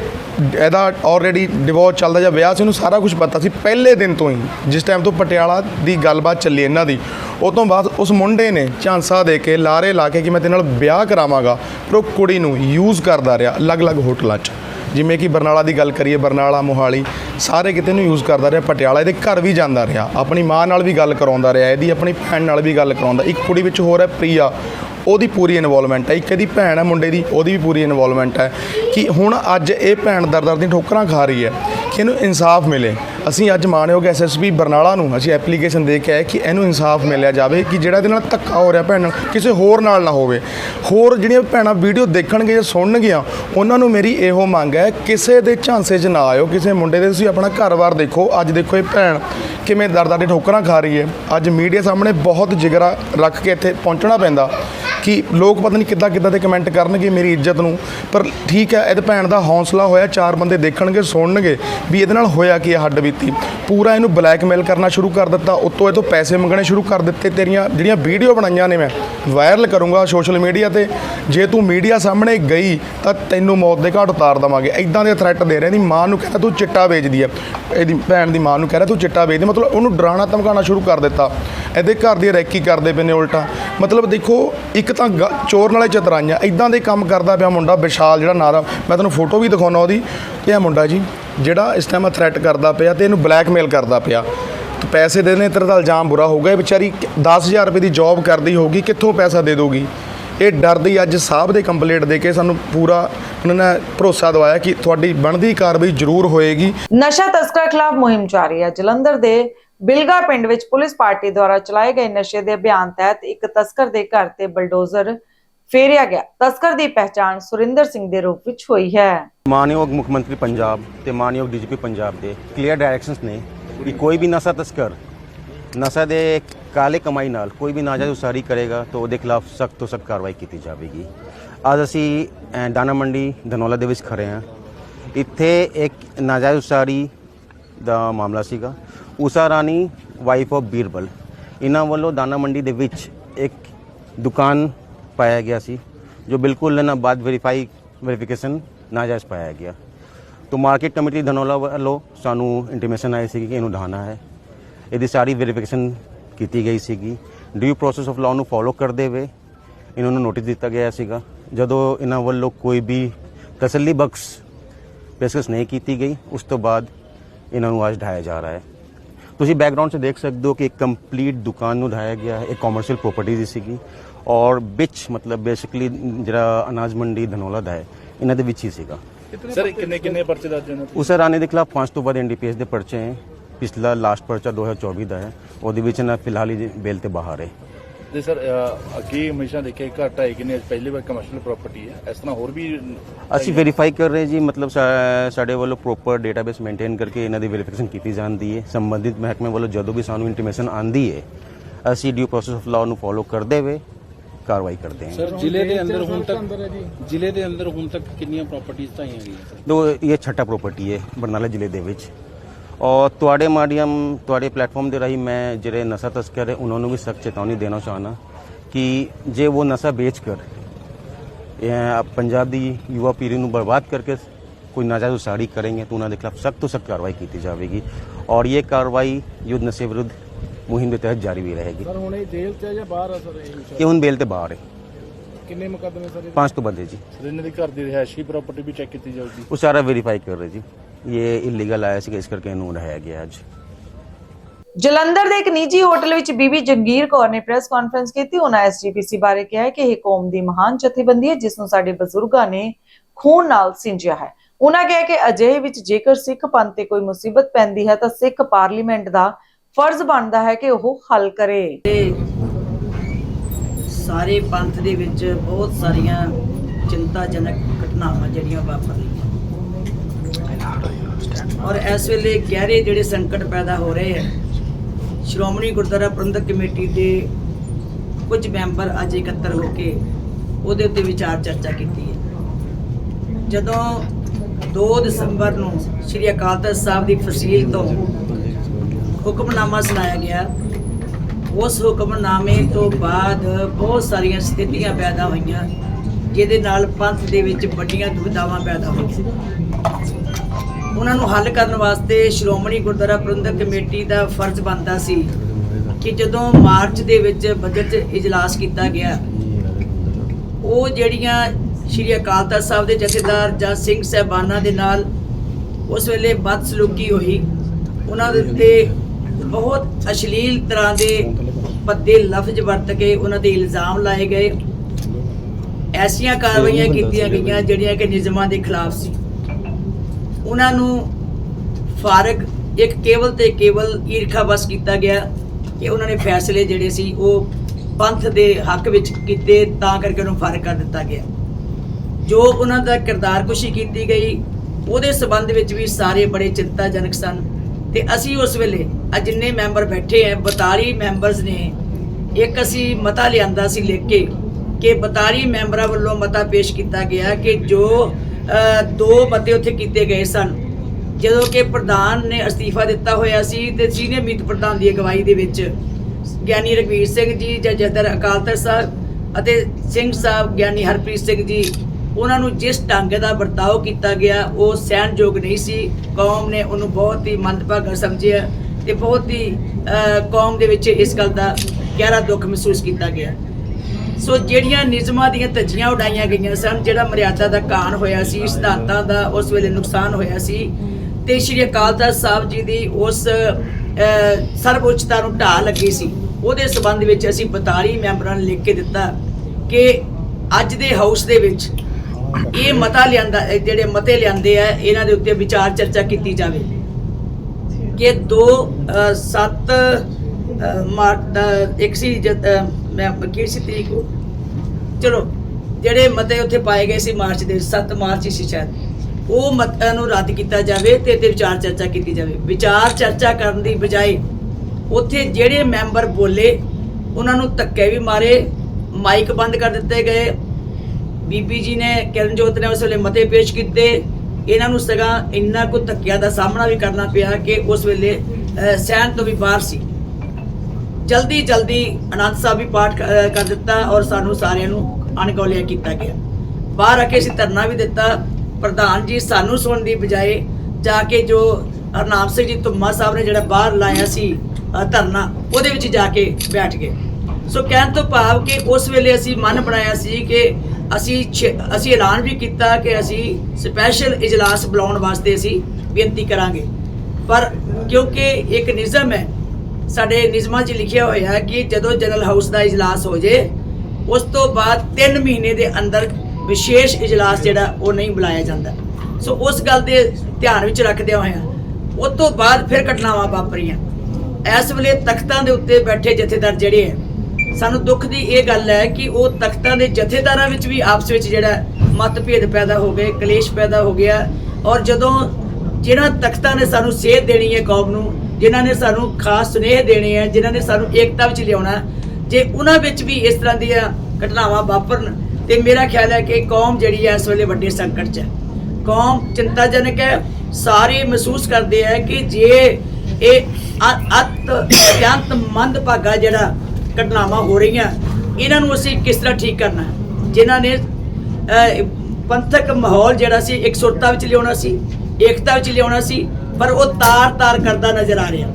ਇਹਦਾ ਆਲਰੇਡੀ ਡਿਵੋਰਸ ਚੱਲਦਾ ਜਾਂ ਵਿਆਹ ਸੀ ਉਹਨੂੰ ਸਾਰਾ ਕੁਝ ਪਤਾ ਸੀ ਪਹਿਲੇ ਦਿਨ ਤੋਂ ਹੀ ਜਿਸ ਟਾਈਮ ਤੋਂ ਪਟਿਆਲਾ ਦੀ ਗੱਲਬਾਤ ਚੱਲੀ ਇਹਨਾਂ ਦੀ। ਉਹ ਤੋਂ ਬਾਅਦ ਉਸ ਮੁੰਡੇ ਨੇ ਝਾਂਸਾ ਦੇ ਕੇ ਲਾਰੇ ਲਾ ਕੇ ਕਿ ਮੈਂ ਤੇਰੇ ਨਾਲ ਵਿਆਹ ਕਰਾਵਾਂਗਾ ਪਰ ਉਹ ਕੁੜੀ ਨੂੰ ਯੂਜ਼ ਕਰਦਾ ਰਿਹਾ ਅਲੱਗ-ਅਲੱਗ ਹੋਟਲਾਂ 'ਚ। ਜਿਵੇਂ ਕਿ ਬਰਨਾਲਾ ਦੀ ਗੱਲ ਕਰੀਏ, ਬਰਨਾਲਾ, ਮੋਹਾਲੀ, ਸਾਰੇ ਕਿਤੇ ਨੂੰ ਯੂਜ਼ ਕਰਦਾ ਰਿਹਾ, ਪਟਿਆਲਾ, ਇਹਦੇ ਘਰ ਵੀ ਜਾਂਦਾ ਰਿਹਾ। ਆਪਣੀ ਮਾਂ ਨਾਲ ਵੀ ਗੱਲ ਕਰਾਉਂਦਾ ਰਿਹਾ, ਇਹਦੀ ਆਪਣੀ ਭੈਣ ਨਾਲ ਵੀ ਗੱਲ ਕਰਾਉਂਦਾ। ਇੱਕ ਕੁੜੀ ਵਿੱਚ ਹੋਰ ਹੈ ਪ੍ਰੀਆ, ਉਹਦੀ ਪੂਰੀ ਇਨਵੋਲਵਮੈਂਟ ਹੈ। ਇੱਕ ਇਹਦੀ ਭੈਣ ਹੈ, ਮੁੰਡੇ ਦੀ, ਉਹਦੀ ਵੀ ਪੂਰੀ ਇਨਵੋਲਵਮੈਂਟ ਹੈ। ਕਿ ਹੁਣ ਅੱਜ ਇਹ ਭੈਣ ਦਰ-ਦਰ ਦੀ ਠੋਕਰਾਂ ਖਾ ਰਹੀ ਹੈ, ਕਿ ਇਹਨੂੰ ਇਨਸਾਫ ਮਿਲੇ। ਅਸੀਂ ਅੱਜ ਮਾਣਯੋਗ ਐਸਐਸਪੀ ਬਰਨਾਲਾ ਨੂੰ ਅਸੀਂ ਐਪਲੀਕੇਸ਼ਨ ਦੇ ਕੇ ਆਏ ਕਿ ਇਹਨੂੰ ਇਨਸਾਫ ਮਿਲਿਆ ਜਾਵੇ, ਕਿ ਜਿਹੜਾ ਇਹਦੇ ਨਾਲ ਧੱਕਾ ਹੋ ਰਿਹਾ ਭੈਣ ਨਾਲ, ਕਿਸੇ ਹੋਰ ਨਾਲ ਨਾ ਹੋਵੇ। ਹੋਰ ਜਿਹੜੀਆਂ ਭੈਣਾਂ ਵੀਡੀਓ ਦੇਖਣਗੇ ਜਾਂ ਸੁਣਨਗੀਆਂ, ਉਹਨਾਂ ਨੂੰ ਮੇਰੀ ਇਹੋ ਮੰਗ ਹੈ, ਕਿਸੇ ਦੇ ਝਾਂਸੇ 'ਚ ਨਾ ਆਇਓ, ਕਿਸੇ ਮੁੰਡੇ ਦੇ, ਤੁਸੀਂ ਆਪਣਾ ਘਰ-ਬਾਰ ਦੇਖੋ। ਅੱਜ ਦੇਖੋ ਇਹ ਭੈਣ ਕਿਵੇਂ ਦਰਦਾਂ ਦੀ ਠੋਕਰਾਂ ਖਾ ਰਹੀ ਹੈ। ਅੱਜ ਮੀਡੀਆ ਸਾਹਮਣੇ ਬਹੁਤ ਜਿਗਰਾ ਰੱਖ ਕੇ ਇੱਥੇ ਪਹੁੰਚਣਾ ਪੈਂਦਾ। ਕਿ ਲੋਕ ਪਤਾ ਨਹੀਂ ਕਿੱਦਾਂ ਕਿੱਦਾਂ ਦੇ ਕਮੈਂਟ ਕਰਨਗੇ ਮੇਰੀ ਇੱਜ਼ਤ ਨੂੰ। ਪਰ ਠੀਕ ਹੈ, ਇਹਦੇ ਭੈਣ ਦਾ ਹੌਸਲਾ ਹੋਇਆ, ਚਾਰ ਬੰਦੇ ਦੇਖਣਗੇ, ਸੁਣਨਗੇ ਵੀ ਇਹਦੇ ਨਾਲ ਹੋਇਆ ਕੀ ਹੈ ਹੱਡ ਬੀਤੀ। ਪੂਰਾ ਇਹਨੂੰ ਬਲੈਕਮੇਲ ਕਰਨਾ ਸ਼ੁਰੂ ਕਰ ਦਿੱਤਾ, ਉੱਤੋਂ ਇਹ ਤੋਂ ਪੈਸੇ ਮੰਗਣੇ ਸ਼ੁਰੂ ਕਰ ਦਿੱਤੇ ਤੇਰੀਆਂ, ਜਿਹੜੀਆਂ ਵੀਡੀਓ ਬਣਾਈਆਂ ਨੇ ਮੈਂ ਵਾਇਰਲ ਕਰੂੰਗਾ ਸੋਸ਼ਲ ਮੀਡੀਆ ਤੇ। ਜੇ ਤੂੰ ਮੀਡੀਆ ਸਾਹਮਣੇ ਗਈ, ਤਾਂ ਤੈਨੂੰ ਮੌਤ ਦੇ ਘਾਟ ਉਤਾਰ ਦਵਾਂਗੇ। ਇਦਾਂ ਦੇ ਥ੍ਰੈਟ ਦੇ ਰਹੇ ਦੀ ਮਾਂ ਨੂੰ ਕਹਿੰਦਾ ਤੂੰ ਚਿੱਟਾ ਵੇਚਦੀ ਹੈ। ਇਹਦੀ ਭੈਣ ਦੀ ਮਾਂ ਨੂੰ ਕਹਿ ਰਿਹਾ, ਤੂੰ ਚਿੱਟਾ ਵੇਚਦੀ ਮਤਲਬ ਉਹਨੂੰ ਡਰਾਉਣਾ ਧਮਕਾਉਣਾ ਸ਼ੁਰੂ ਕਰ ਦਿੱਤਾ। ਇਹਦੇ ਘਰ ਦੀ ਰੈਕੀ ਕਰਦੇ ਪਏ ਨੇ ਉਲਟਾ। ਮਤਲਬ ਦੇਖੋ, ਇੱਕ ਤਾਂ ਗ- ਚੋਰ ਨਾਲੇ ਚਤਰਾਈਆਂ ਇਦਾਂ ਦੇ ਕੰਮ ਕਰਦਾ ਪਿਆ ਮੁੰਡਾ ਵਿਸ਼ਾਲ ਜਿਹੜਾ ਨਾਰਾ। ਮੈਂ ਤੁਹਾਨੂੰ ਫੋਟੋ ਵੀ ਦਿਖਾਉਣਾ ਉਹਦੀ। ਇਹ ਮੁੰਡਾ ਜੀ, ਜਿਹੜਾ ਇਸ ਟਾਈਮ ਥ੍ਰੈਟ ਕਰਦਾ ਪਿਆ ਤੇ ਇਹਨੂੰ ਬਲੈਕਮੇਲ ਕਰਦਾ ਪਿਆ। ਤੇ ਪੈਸੇ ਦੇਣੇ, ਤੇਰੇ ਦਾ ਇਲਜ਼ਾਮ ਬੁਰਾ ਹੋਊਗਾ। ਇਹ ਵਿਚਾਰੀ 10000 ਰੁਪਏ ਦੀ ਜੌਬ ਕਰਦੀ ਹੋਊਗੀ, ਕਿੱਥੋਂ ਪੈਸਾ ਦੇ ਦੋਗੀ ਇਹ ਡਰਦੀ ਅੱਜ ਸਾਹਿਬ ਦੇ ਕੰਪਲੀਟ ਦੇ ਕੇ ਸਾਨੂੰ ਪੂਰਾ ਉਹਨਾਂ ਨੇ ਭਰੋਸਾ ਦਵਾਇਆ ਕਿ ਤੁਹਾਡੀ ਬਣਦੀ ਕਾਰਵਾਈ ਜ਼ਰੂਰ ਹੋਏਗੀ। ਨਸ਼ਾ ਤਸਕਰਾਂ ਖਿਲਾਫ ਮੁਹਿੰਮ ਜਾਰੀ ਹੈ। ਜਲੰਧਰ ਦੇ ਬਿਲਗਾ ਪਿੰਡ ਵਿੱਚ ਪੁਲਿਸ ਪਾਰਟੀ ਦੁਆਰਾ ਚਲਾਏ ਗਏ ਨਸ਼ੇ ਦੇ ਅਭਿਆਨ ਤਹਿਤ ਇੱਕ ਤਸਕਰ ਦੇ ਘਰ ਤੇ ਬਲਡੋਜ਼ਰ ਫੇਰਿਆ ਗਿਆ। ਤਸਕਰ ਦੀ ਪਹਿਚਾਣ ਸੁਰਿੰਦਰ ਸਿੰਘ ਦੇ ਰੂਪ ਵਿੱਚ ਹੋਈ ਹੈ। ਮਾਨਯੋਗ ਮੁੱਖ ਮੰਤਰੀ ਪੰਜਾਬ ਤੇ ਮਾਨਯੋਗ ਡੀਜੀਪੀ ਪੰਜਾਬ ਦੇ ਕਲੀਅਰ ਡਾਇਰੈਕਸ਼ਨਸ ਨੇ ਕਿ ਕੋਈ ਵੀ ਨਸ਼ਾ ਤਸਕਰ ਨਸ਼ਾ ਦੇ ਕਾਲੇ ਕਮਾਈ ਨਾਲ ਕੋਈ ਵੀ ਨਾਜਾਇਜ਼ ਉਸਾਰੀ ਕਰੇਗਾ ਤਾਂ ਉਹਦੇ ਖਿਲਾਫ ਸਖਤ ਤੋਂ ਸਖਤ ਕਾਰਵਾਈ ਕੀਤੀ ਜਾਵੇਗੀ। ਅੱਜ ਅਸੀਂ ਅ, ਦਾਣਾ ਮੰਡੀ ਧਨੌਲਾ ਦੇ ਵਿੱਚ ਖੜੇ ਹਾਂ। ਇੱਥੇ ਇੱਕ ਨਾਜਾਇਜ਼ ਉਸਾਰੀ ਦਾ ਮਾਮਲਾ ਸੀਗਾ। Usha Rani wife of Birbal. ਇਹਨਾਂ ਵੱਲੋਂ ਦਾਣਾ ਮੰਡੀ ਦੇ ਵਿੱਚ ਇੱਕ ਦੁਕਾਨ ਪਾਇਆ ਗਿਆ ਸੀ, ਜੋ ਬਿਲਕੁਲ ਨਾ ਬਾਅਦ ਵੈਰੀਫਾਈ ਵੈਰੀਫਿਕੇਸ਼ਨ ਨਾਜਾਇਜ਼ ਪਾਇਆ ਗਿਆ। ਤੋ ਮਾਰਕੀਟ ਕਮੇਟੀ ਧਨੌਲਾ ਵੱਲੋਂ ਸਾਨੂੰ ਇੰਟੀਮੇਸ਼ਨ ਆਈ ਸੀ ਕਿ ਇਹਨੂੰ ਢਾਣਾ ਹੈ। ਇਹਦੀ ਸਾਰੀ ਵੈਰੀਫਿਕੇਸ਼ਨ ਕੀਤੀ ਗਈ ਸੀਗੀ। ਡਿਊ ਪ੍ਰੋਸੈਸ ਆਫ ਲਾਅ ਨੂੰ ਫੋਲੋ ਕਰਦੇ ਹੋਏ ਇਹਨਾਂ ਨੂੰ ਨੋਟਿਸ ਦਿੱਤਾ ਗਿਆ ਸੀਗਾ। ਜਦੋਂ ਇਹਨਾਂ ਵੱਲੋਂ ਕੋਈ ਵੀ ਤਸੱਲੀ ਬਖਸ਼ ਪੇਸ਼ਕਸ਼ ਨਹੀਂ ਕੀਤੀ ਗਈ, ਉਸ ਤੋਂ ਬਾਅਦ ਇਹਨਾਂ ਨੂੰ ਅੱਜ ਢਾਇਆ ਜਾ ਰਿਹਾ ਹੈ। ਤੁਸੀਂ ਬੈਕਗ੍ਰਾਉਂਡ 'ਚ ਦੇਖ ਸਕਦੇ ਹੋ ਕਿ ਇੱਕ ਕੰਪਲੀਟ ਦੁਕਾਨ ਨੂੰ ਢਾਇਆ ਗਿਆ ਹੈ ਇਹ ਕਮਰਸ਼ੀਅਲ ਪ੍ਰਾਪਰਟੀ ਦੀ ਸੀਗੀ ਔਰ ਵਿੱਚ ਮਤਲਬ ਬੇਸਿਕਲੀ ਜਿਹੜਾ ਅਨਾਜ ਮੰਡੀ ਧਨੌਲਾ ਦਾ ਹੈ ਇਹਨਾਂ ਦੇ ਵਿੱਚ ਹੀ ਸੀਗਾ। ਸਰ ਕਿੰਨੇ ਕਿੰਨੇ ਪਰਚੇ ਦਰਜ ਨੇ? ਉਸ ਰਾਣੇ ਦੇ ਖਿਲਾਫ ਪੰਜ ਤੋਂ ਵੱਧ ਐਨਡੀਪੀਐਸ ਦੇ ਪਰਚੇ ਹੈ ਪਿਛਲਾ ਲਾਸਟ ਪਰਚਾ 2024 ਦਾ ਹੈ ਉਹਦੇ ਵਿੱਚ ਨਾ ਫਿਲਹਾਲ ਹੀ ਬੇਲ ਤੇ ਬਾਹਰ ਹੈ। ਤੇ ਸਰ ਅੱਗੇ ਹਮੇਸ਼ਾ ਦੇਖਿਆ ਘੱਟ ਹੈ ਕਿੰਨੇ ਪਹਿਲੀ ਵਾਰ ਕਮਰਸ਼ੀਅਲ ਪ੍ਰਾਪਰਟੀ ਹੈ। ਇਸ ਤਰ੍ਹਾਂ ਹੋਰ ਵੀ ਅਸੀਂ ਵੈਰੀਫਾਈ ਕਰ ਰਹੇ ਜੀ ਮਤਲਬ ਸਾਡੇ ਵੱਲੋਂ ਪ੍ਰੋਪਰ ਡੇਟਾਬੇਸ ਮੇਨਟੇਨ ਕਰਕੇ ਇਹਨਾਂ ਦੀ ਵੈਰੀਫਿਕੇਸ਼ਨ ਕੀਤੀ ਜਾਂਦੀ ਹੈ। ਸੰਬੰਧਿਤ ਮਹਿਕਮੇ ਵੱਲੋਂ ਜਦੋਂ ਵੀ ਸਾਨੂੰ ਇੰਟੀਮੇਸ਼ਨ ਆਂਦੀ ਹੈ ਅਸੀਂ ਡਿਊ ਪ੍ਰੋਸੈਸ ਆਫ ਲਾਅ ਨੂੰ ਫੋਲੋ ਕਰਦੇ ਹੋਏ ਕਾਰਵਾਈ ਕਰਦੇ ਹਾਂ। ਸਰ ਜ਼ਿਲ੍ਹੇ ਦੇ ਅੰਦਰ ਹੁਣ ਤੱਕ ਜ਼ਿਲ੍ਹੇ ਦੇ ਅੰਦਰ ਹੁਣ ਤੱਕ ਕਿੰਨੀਆਂ ਪ੍ਰਾਪਰਟੀਆਂ ਢਾਈਆਂ ਗਈਆਂ? ਸਰ ਦੋ ਇਹ ਛੱਟਾ ਪ੍ਰਾਪਰਟੀ ਹੈ ਬਰਨਾਲਾ ਜ਼ਿਲ੍ਹੇ ਦੇ ਵਿੱਚ। ਔਰ ਤੁਹਾਡੇ ਮਾਧਿਅਮ ਤੁਹਾਡੇ ਪਲੇਟਫਾਰਮ ਦੇ ਰਾਹੀਂ ਮੈਂ ਜਿਹੜੇ ਨਸ਼ਾ ਤਸਕਰ ਹੈ ਉਹਨਾਂ ਨੂੰ ਵੀ ਸਖਤ ਚੇਤਾਵਨੀ ਦੇਣਾ ਚਾਹਨਾ ਕਿ ਜੇ ਉਹ ਨਸ਼ਾ ਵੇਚ ਕਰ ਇਹ ਪੰਜਾਬ ਦੀ ਯੁਵਾ ਪੀੜ੍ਹੀ ਨੂੰ ਬਰਬਾਦ ਕਰਕੇ ਕੋਈ ਨਾਜਾਇਜ਼ ਉਸਾਰੀ ਕਰੇंगे तो ਉਹਨਾਂ ਦੇ ਖਿਲਾਫ ਸਖਤ ਤੋਂ ਸਖਤ ਕਾਰਵਾਈ ਕੀਤੀ ਜਾਵੇਗੀ ਔਰ ਇਹ ਕਾਰਵਾਈ ਯੁੱਧ ਨਸ਼ੇ ਵਿਰੁੱਧ ਮੁਹਿੰਮ ਦੇ ਤਹਿਤ ਜਾਰੀ ਵੀ ਰਹੇਗੀ। ਸਰ ਹੁਣ ਇਹ ਜੇਲ੍ਹ 'ਚ ਹੈ ਜਾਂ ਬਾਹਰ ਆ ਸਰ ਇਹ ਇਹ ਹੁਣ ਬੇਲ ਤੇ ਬਾਹਰ ਹੈ। ਕਿੰਨੇ ਮੁਕੱਦਮੇ ਸਰ ਪੰਜ ਤੋਂ ਬੰਦੇ ਜੀ। ਸਰ ਇਹਨਾਂ ਦੀ ਘਰ ਦੀ ਰਿਹਾਇਸ਼ੀ ਪ੍ਰਾਪਰਟੀ ਵੀ ਚੈੱਕ ਕੀਤੀ ਜਾਊਗੀ। ਉਹ ਸਾਰਾ ਵੈਰੀਫਾਈ ਕਰ ਰਹੇ ਜੀ। ਇਹ ਇਲੀਗਲ ਆਇਆ ਸੀ ਇਸ ਕਰਕੇ ਇਹਨੂੰ ਰਹਿਆ ਗਿਆ ਅੱਜ ਜਲੰਧਰ ਦੇ ਇੱਕ ਨਿੱਜੀ ਹੋਟਲ ਵਿੱਚ ਬੀਬੀ ਜੰਗੀਰ ਕੌਰ ਨੇ ਪ੍ਰੈਸ ਕਾਨਫਰੰਸ ਕੀਤੀ। ਉਹਨਾਂ ਐਸਜੀਪੀਸੀ ਬਾਰੇ ਕਿਹਾ ਹੈ ਕਿ ਇਹ ਕੌਮ ਦੀ ਮਹਾਨ ਜਥੇਬੰਦੀ ਹੈ ਜਿਸ ਨੂੰ ਸਾਡੇ ਬਜ਼ੁਰਗਾਂ ਨੇ ਖੂਨ ਨਾਲ ਸਿੰਜਿਆ ਹੈ। ਉਹਨਾਂ ਕਿਹਾ ਕਿ ਅਜਿਹੇ ਵਿੱਚ ਜੇਕਰ ਸਿੱਖ ਪੰਥ ਤੇ ਕੋਈ ਮੁਸੀਬਤ ਪੈਂਦੀ ਹੈ ਤਾਂ ਸਿੱਖ ਪਾਰਲੀਮੈਂਟ ਦਾ ਫਰਜ਼ ਬਣਦਾ ਹੈ ਕਿ ਉਹ ਹੱਲ ਕਰੇ। ਸਾਰੇ ਪੰਥ ਦੇ ਵਿੱਚ ਬਹੁਤ ਸਾਰੀਆਂ ਚਿੰਤਾਜਨਕ ਘਟਨਾਵਾਂ ਜਿਹੜੀਆਂ ਵਾਪਰ ਰਹੀਆਂ। ਔਰ ਇਸ ਵੇਲੇ ਗਹਿਰੇ ਜਿਹੜੇ ਸੰਕਟ ਪੈਦਾ ਹੋ ਰਹੇ ਹੈ, ਸ਼੍ਰੋਮਣੀ ਗੁਰਦੁਆਰਾ ਪ੍ਰਬੰਧਕ ਕਮੇਟੀ ਦੇ ਕੁਝ ਮੈਂਬਰ ਅੱਜ ਇਕੱਤਰ ਹੋ ਕੇ ਉਹਦੇ ਉੱਤੇ ਵਿਚਾਰ ਚਰਚਾ ਕੀਤੀ ਹੈ। ਜਦੋਂ 2 ਦਸੰਬਰ ਨੂੰ ਸ੍ਰੀ ਅਕਾਲ ਤਖਤ ਸਾਹਿਬ ਦੀ ਫਸੀਲ ਤੋਂ ਹੁਕਮਨਾਮਾ ਸੁਣਾਇਆ ਗਿਆ, ਉਸ ਹੁਕਮਨਾਮੇ ਤੋਂ ਬਾਅਦ ਬਹੁਤ ਸਾਰੀਆਂ ਸਥਿਤੀਆਂ ਪੈਦਾ ਹੋਈਆਂ, ਜਿਹਦੇ ਨਾਲ ਪੰਥ ਦੇ ਵਿੱਚ ਵੱਡੀਆਂ ਦੁਵਿਧਾਵਾਂ ਪੈਦਾ ਹੋਈਆਂ। ਉਹਨਾਂ ਨੂੰ ਹੱਲ ਕਰਨ ਵਾਸਤੇ ਸ਼੍ਰੋਮਣੀ ਗੁਰਦੁਆਰਾ ਪ੍ਰਬੰਧਕ ਕਮੇਟੀ ਦਾ ਫਰਜ਼ ਬਣਦਾ ਸੀ ਕਿ ਜਦੋਂ ਮਾਰਚ ਦੇ ਵਿੱਚ ਬਜਟ ਇਜਲਾਸ ਕੀਤਾ ਗਿਆ, ਉਹ ਜਿਹੜੀਆਂ ਸ਼੍ਰੀ ਅਕਾਲ ਤਖਤ ਸਾਹਿਬ ਦੇ ਜਥੇਦਾਰ ਜਾਂ ਸਿੰਘ ਸਹਿਬਾਨਾਂ ਦੇ ਨਾਲ ਉਸ ਵੇਲੇ ਬਦਸਲੂਕੀ ਹੋਈ, ਉਹਨਾਂ ਦੇ ਉੱਤੇ ਬਹੁਤ ਅਸ਼ਲੀਲ ਤਰ੍ਹਾਂ ਦੇ ਭੱਦੇ ਲਫ਼ਜ਼ ਵਰਤ ਕੇ ਉਹਨਾਂ ਦੇ ਇਲਜ਼ਾਮ ਲਾਏ ਗਏ। ਐਸੀਆਂ ਕਾਰਵਾਈਆਂ ਕੀਤੀਆਂ ਗਈਆਂ ਜਿਹੜੀਆਂ ਕਿ ਨਿਯਮਾਂ ਦੇ ਖਿਲਾਫ ਸੀ। ਉਹਨਾਂ ਨੂੰ ਫਾਰਗ ਇੱਕ ਕੇਵਲ ਤੇ ਕੇਵਲ ਈਰਖਾ ਬਸ ਕੀਤਾ ਗਿਆ ਕਿ ਉਹਨਾਂ ਨੇ ਫੈਸਲੇ ਜਿਹੜੇ ਸੀ ਉਹ ਪੰਥ ਦੇ ਹੱਕ ਵਿੱਚ ਕੀਤੇ ਤਾਂ ਕਰਕੇ ਉਹਨੂੰ ਫਾਰਗ ਕਰ ਦਿੱਤਾ ਗਿਆ। ਜੋ ਉਹਨਾਂ ਦਾ ਕਿਰਦਾਰਕੁਸ਼ੀ ਕੀਤੀ ਗਈ, ਉਹਦੇ ਸਬੰਧ ਵਿੱਚ ਵੀ ਸਾਰੇ ਬੜੇ ਚਿੰਤਾਜਨਕ ਸਨ ਤੇ ਅਸੀਂ ਉਸ ਵੇਲੇ ਆ ਜਿੰਨੇ ਮੈਂਬਰ ਬੈਠੇ ਆ 42 ਮੈਂਬਰਸ ਨੇ, ਇੱਕ ਅਸੀਂ ਮਤਾ ਲਿਆਂਦਾ ਸੀ ਲਿਖ ਕੇ ਕਿ 42 ਮੈਂਬਰਾਂ ਵੱਲੋਂ ਮਤਾ ਪੇਸ਼ ਕੀਤਾ ਗਿਆ ਕਿ ਜੋ ਦੋ ਪਤੇ ਉੱਥੇ ਕੀਤੇ ਗਏ ਸਨ। ਜਦੋਂ ਕਿ ਪ੍ਰਧਾਨ ਨੇ ਅਸਤੀਫਾ ਦਿੱਤਾ ਹੋਇਆ ਸੀ ਤੇ ਸੀਨੀਅਰ ਮੀਤ ਪ੍ਰਧਾਨ ਦੀ ਅਗਵਾਈ ਦੇ ਵਿੱਚ ਗਿਆਨੀ ਰਘਵੀਰ ਸਿੰਘ ਜੀ ਜਥੇਦਾਰ ਅਕਾਲ ਤਖਤ ਸਾਹਿਬ ਅਤੇ ਸਿੰਘ ਸਾਹਿਬ ਗਿਆਨੀ ਹਰਪ੍ਰੀਤ ਸਿੰਘ ਜੀ, ਉਹਨਾਂ ਨੂੰ ਜਿਸ ਢੰਗ ਦਾ ਵਰਤਾਓ ਕੀਤਾ ਗਿਆ, ਉਹ ਸਹਿਣਯੋਗ ਨਹੀਂ ਸੀ। ਕੌਮ ਨੇ ਉਹਨੂੰ ਬਹੁਤ ਹੀ ਮੰਦਭਾਗਾ ਸਮਝਿਆ ਤੇ ਬਹੁਤ ਹੀ ਕੌਮ ਦੇ ਵਿੱਚ ਇਸ ਗੱਲ ਦਾ ਗਹਿਰਾ ਦੁੱਖ ਮਹਿਸੂਸ ਕੀਤਾ ਗਿਆ। ਸੋ ਜਿਹੜੀਆਂ ਨਿਯਮਾਂ ਦੀਆਂ ਧੱਜੀਆਂ ਉਡਾਈਆਂ ਗਈਆਂ ਸਨ, ਜਿਹੜਾ ਮਰਿਆਦਾ ਦਾ ਕਾਣ ਹੋਇਆ ਸੀ, ਸਿਧਾਂਤਾਂ ਦਾ ਉਸ ਵੇਲੇ ਨੁਕਸਾਨ ਹੋਇਆ ਸੀ, ਤੇ ਸ਼੍ਰੀ ਅਕਾਲ ਤਖਤ ਸਾਹਿਬ ਜੀ ਦੀ ਉਸ ਸਰਵਉੱਚਤਾ ਨੂੰ ਢਾਹ ਲੱਗੀ ਸੀ। ਉਹਦੇ ਸਬੰਧ ਵਿੱਚ ਅਸੀਂ 42 ਮੈਂਬਰਾਂ ਨੂੰ ਲਿਖ ਕੇ ਦਿੱਤਾ ਕਿ ਅੱਜ ਦੇ ਹਾਊਸ ਦੇ ਵਿੱਚ ਇਹ ਮਤਾ ਲਿਆਂਦਾ ਜਿਹੜੇ ਮਤੇ ਲਿਆਂਦੇ ਆ, ਇਹਨਾਂ ਦੇ ਉੱਤੇ ਵਿਚਾਰ ਚਰਚਾ ਕੀਤੀ ਜਾਵੇ। ਕਿ 2 7 ਮਾਰਚ ਇੱਕ ਸੀ ਜਦ ਮੈਂ ਕਿਹੜੀ ਸੀ ਤਰੀਕ ਉਹ? ਚਲੋ, ਜਿਹੜੇ ਮਤੇ ਉੱਥੇ ਪਾਏ ਗਏ ਸੀ ਮਾਰਚ ਦੇ 7 ਮਾਰਚ ਹੀ ਸੀ ਸ਼ਾਇਦ। ਉਹ ਮਤਾਂ ਨੂੰ ਰੱਦ ਕੀਤਾ ਜਾਵੇ ਤੇ ਤੇ ਵਿਚਾਰ ਚਰਚਾ ਕੀਤੀ ਜਾਵੇ। ਵਿਚਾਰ ਚਰਚਾ ਕਰਨ ਦੀ ਬਜਾਏ ਉੱਥੇ ਜਿਹੜੇ ਮੈਂਬਰ ਬੋਲੇ, ਉਹਨਾਂ ਨੂੰ ਧੱਕੇ ਵੀ ਮਾਰੇ, ਮਾਈਕ ਬੰਦ ਕਰ ਦਿੱਤੇ ਗਏ। ਬੀਬੀ ਜੀ ਨੇ, ਕਿਰਨਜੋਤ ਨੇ ਉਸ ਵੇਲੇ ਮਤੇ ਪੇਸ਼ ਕੀਤੇ। ਇਹਨਾਂ ਨੂੰ ਸਗਾ ਇੰਨਾ ਕੁ ਧੱਕਿਆਂ ਦਾ ਸਾਹਮਣਾ ਵੀ ਕਰਨਾ ਪਿਆ ਕਿ ਉਸ ਵੇਲੇ ਸਹਿਣ ਤੋਂ ਵੀ ਬਾਹਰ ਸੀ। ਜਲਦੀ ਜਲਦੀ ਆਨੰਦ ਸਾਹਿਬ ਵੀ ਪਾਠ ਕਰ ਦਿੱਤਾ ਔਰ ਸਾਨੂੰ ਸਾਰਿਆਂ ਨੂੰ ਅਣਗੌਲਿਆ ਕੀਤਾ ਗਿਆ। ਬਾਹਰ ਆ ਕੇ ਅਸੀਂ ਧਰਨਾ ਵੀ ਦਿੱਤਾ। ਪ੍ਰਧਾਨ ਜੀ ਸਾਨੂੰ ਸੁਣਨ ਦੀ ਬਜਾਏ ਜਾ ਕੇ ਜੋ ਹਰਨਾਮ ਸਿੰਘ ਜੀ ਧੁੰਮਾ ਸਾਹਿਬ ਨੇ ਜਿਹੜਾ ਬਾਹਰ ਲਾਇਆ ਸੀ ਧਰਨਾ, ਉਹਦੇ ਵਿੱਚ ਜਾ ਕੇ ਬੈਠ ਗਏ। ਸੋ ਕਹਿਣ ਤੋਂ ਭਾਵ ਕਿ ਉਸ ਵੇਲੇ ਅਸੀਂ ਮਨ ਬਣਾਇਆ ਸੀ ਕਿ ਅਸੀਂ ਛੇ- ਅਸੀਂ ਐਲਾਨ ਵੀ ਕੀਤਾ ਕਿ ਅਸੀਂ ਸਪੈਸ਼ਲ ਇਜਲਾਸ ਬੁਲਾਉਣ ਵਾਸਤੇ ਅਸੀਂ ਬੇਨਤੀ ਕਰਾਂਗੇ। ਪਰ ਕਿਉਂਕਿ ਇੱਕ ਨਿਯਮ ਹੈ ਸਾਡੇ ਨਿਯਮਾਂ 'ਚ ਲਿਖਿਆ ਹੋਇਆ ਹੈ ਕਿ ਜਦੋਂ ਜਨਰਲ ਹਾਊਸ ਦਾ ਇਜਲਾਸ ਹੋ ਜੇ, ਉਸ ਤੋਂ ਬਾਅਦ 3 ਮਹੀਨੇ ਦੇ ਅੰਦਰ ਵਿਸ਼ੇਸ਼ ਇਜਲਾਸ ਜਿਹੜਾ ਉਹ ਨਹੀਂ ਬੁਲਾਇਆ ਜਾਂਦਾ। ਸੋ ਉਸ ਗੱਲ ਦੇ ਧਿਆਨ ਵਿੱਚ ਰੱਖਦਿਆਂ ਹੋਇਆਂ, ਉਸ ਤੋਂ ਬਾਅਦ ਫਿਰ ਘਟਨਾਵਾਂ ਵਾਪਰੀਆਂ। ਇਸ ਵੇਲੇ ਤਖਤਾਂ ਦੇ ਉੱਤੇ ਬੈਠੇ ਜਥੇਦਾਰ ਜਿਹੜੇ ਹੈ, ਸਾਨੂੰ ਦੁੱਖ ਦੀ ਇਹ ਗੱਲ ਹੈ ਕਿ ਉਹ ਤਖਤਾਂ ਦੇ ਜਥੇਦਾਰਾਂ ਵਿੱਚ ਵੀ ਆਪਸ ਵਿੱਚ ਜਿਹੜਾ ਮਤਭੇਦ ਪੈਦਾ ਹੋ ਗਏ, ਕਲੇਸ਼ ਪੈਦਾ ਹੋ ਗਿਆ। ਔਰ ਜਦੋਂ ਜਿਹੜਾ ਤਖਤਾਂ ਨੇ ਸਾਨੂੰ ਸੇਧ ਦੇਣੀ ਹੈ ਕੌਮ ਨੂੰ ਜਿਨ੍ਹਾਂ ਨੇ ਸਾਨੂੰ ਖਾਸ ਸੁਨੇਹ ਦੇਣੇ ਹੈ ਜਿਨ੍ਹਾਂ ਨੇ ਸਾਨੂੰ ਏਕਤਾ ਵਿੱਚ ਲਿਆਉਣਾ। ਜੇ ਉਹਨਾਂ ਵਿੱਚ ਵੀ ਇਸ ਤਰ੍ਹਾਂ ਦੀਆਂ ਘਟਨਾਵਾਂ ਵਾਪਰਨ, ਤੇ ਮੇਰਾ ਖਿਆਲ ਹੈ ਕਿ ਕੌਮ ਜਿਹੜੀ ਹੈ ਇਸ ਵੇਲੇ ਵੱਡੇ ਸੰਕਟ 'ਚ ਹੈ। ਕੌਮ ਚਿੰਤਾਜਨਕ ਹੈ। ਸਾਰੇ ਮਹਿਸੂਸ ਕਰਦੇ ਹੈ ਕਿ ਜੇ ਇਹ ਅਤ, ਅਤਿਅੰਤ ਮੰਦਭਾਗਾ ਜਿਹੜਾ ਘਟਨਾਵਾਂ ਹੋ ਰਹੀਆਂ, ਇਹਨਾਂ ਨੂੰ ਅਸੀਂ ਕਿਸ ਤਰ੍ਹਾਂ ਠੀਕ ਕਰਨਾ ਹੈ? ਜਿਨ੍ਹਾਂ ਨੇ ਪੰਥਕ ਮਾਹੌਲ ਜਿਹੜਾ ਸੀ ਇਕਸੁਰਤਾ ਵਿੱਚ ਲਿਆਉਣਾ ਸੀ, ਏਕਤਾ ਵਿੱਚ ਲਿਆਉਣਾ ਸੀ ਪਰ ਉਹ ਤਾਰ-ਤਾਰ ਕਰਦਾ ਨਜ਼ਰ ਆ ਰਿਹਾ।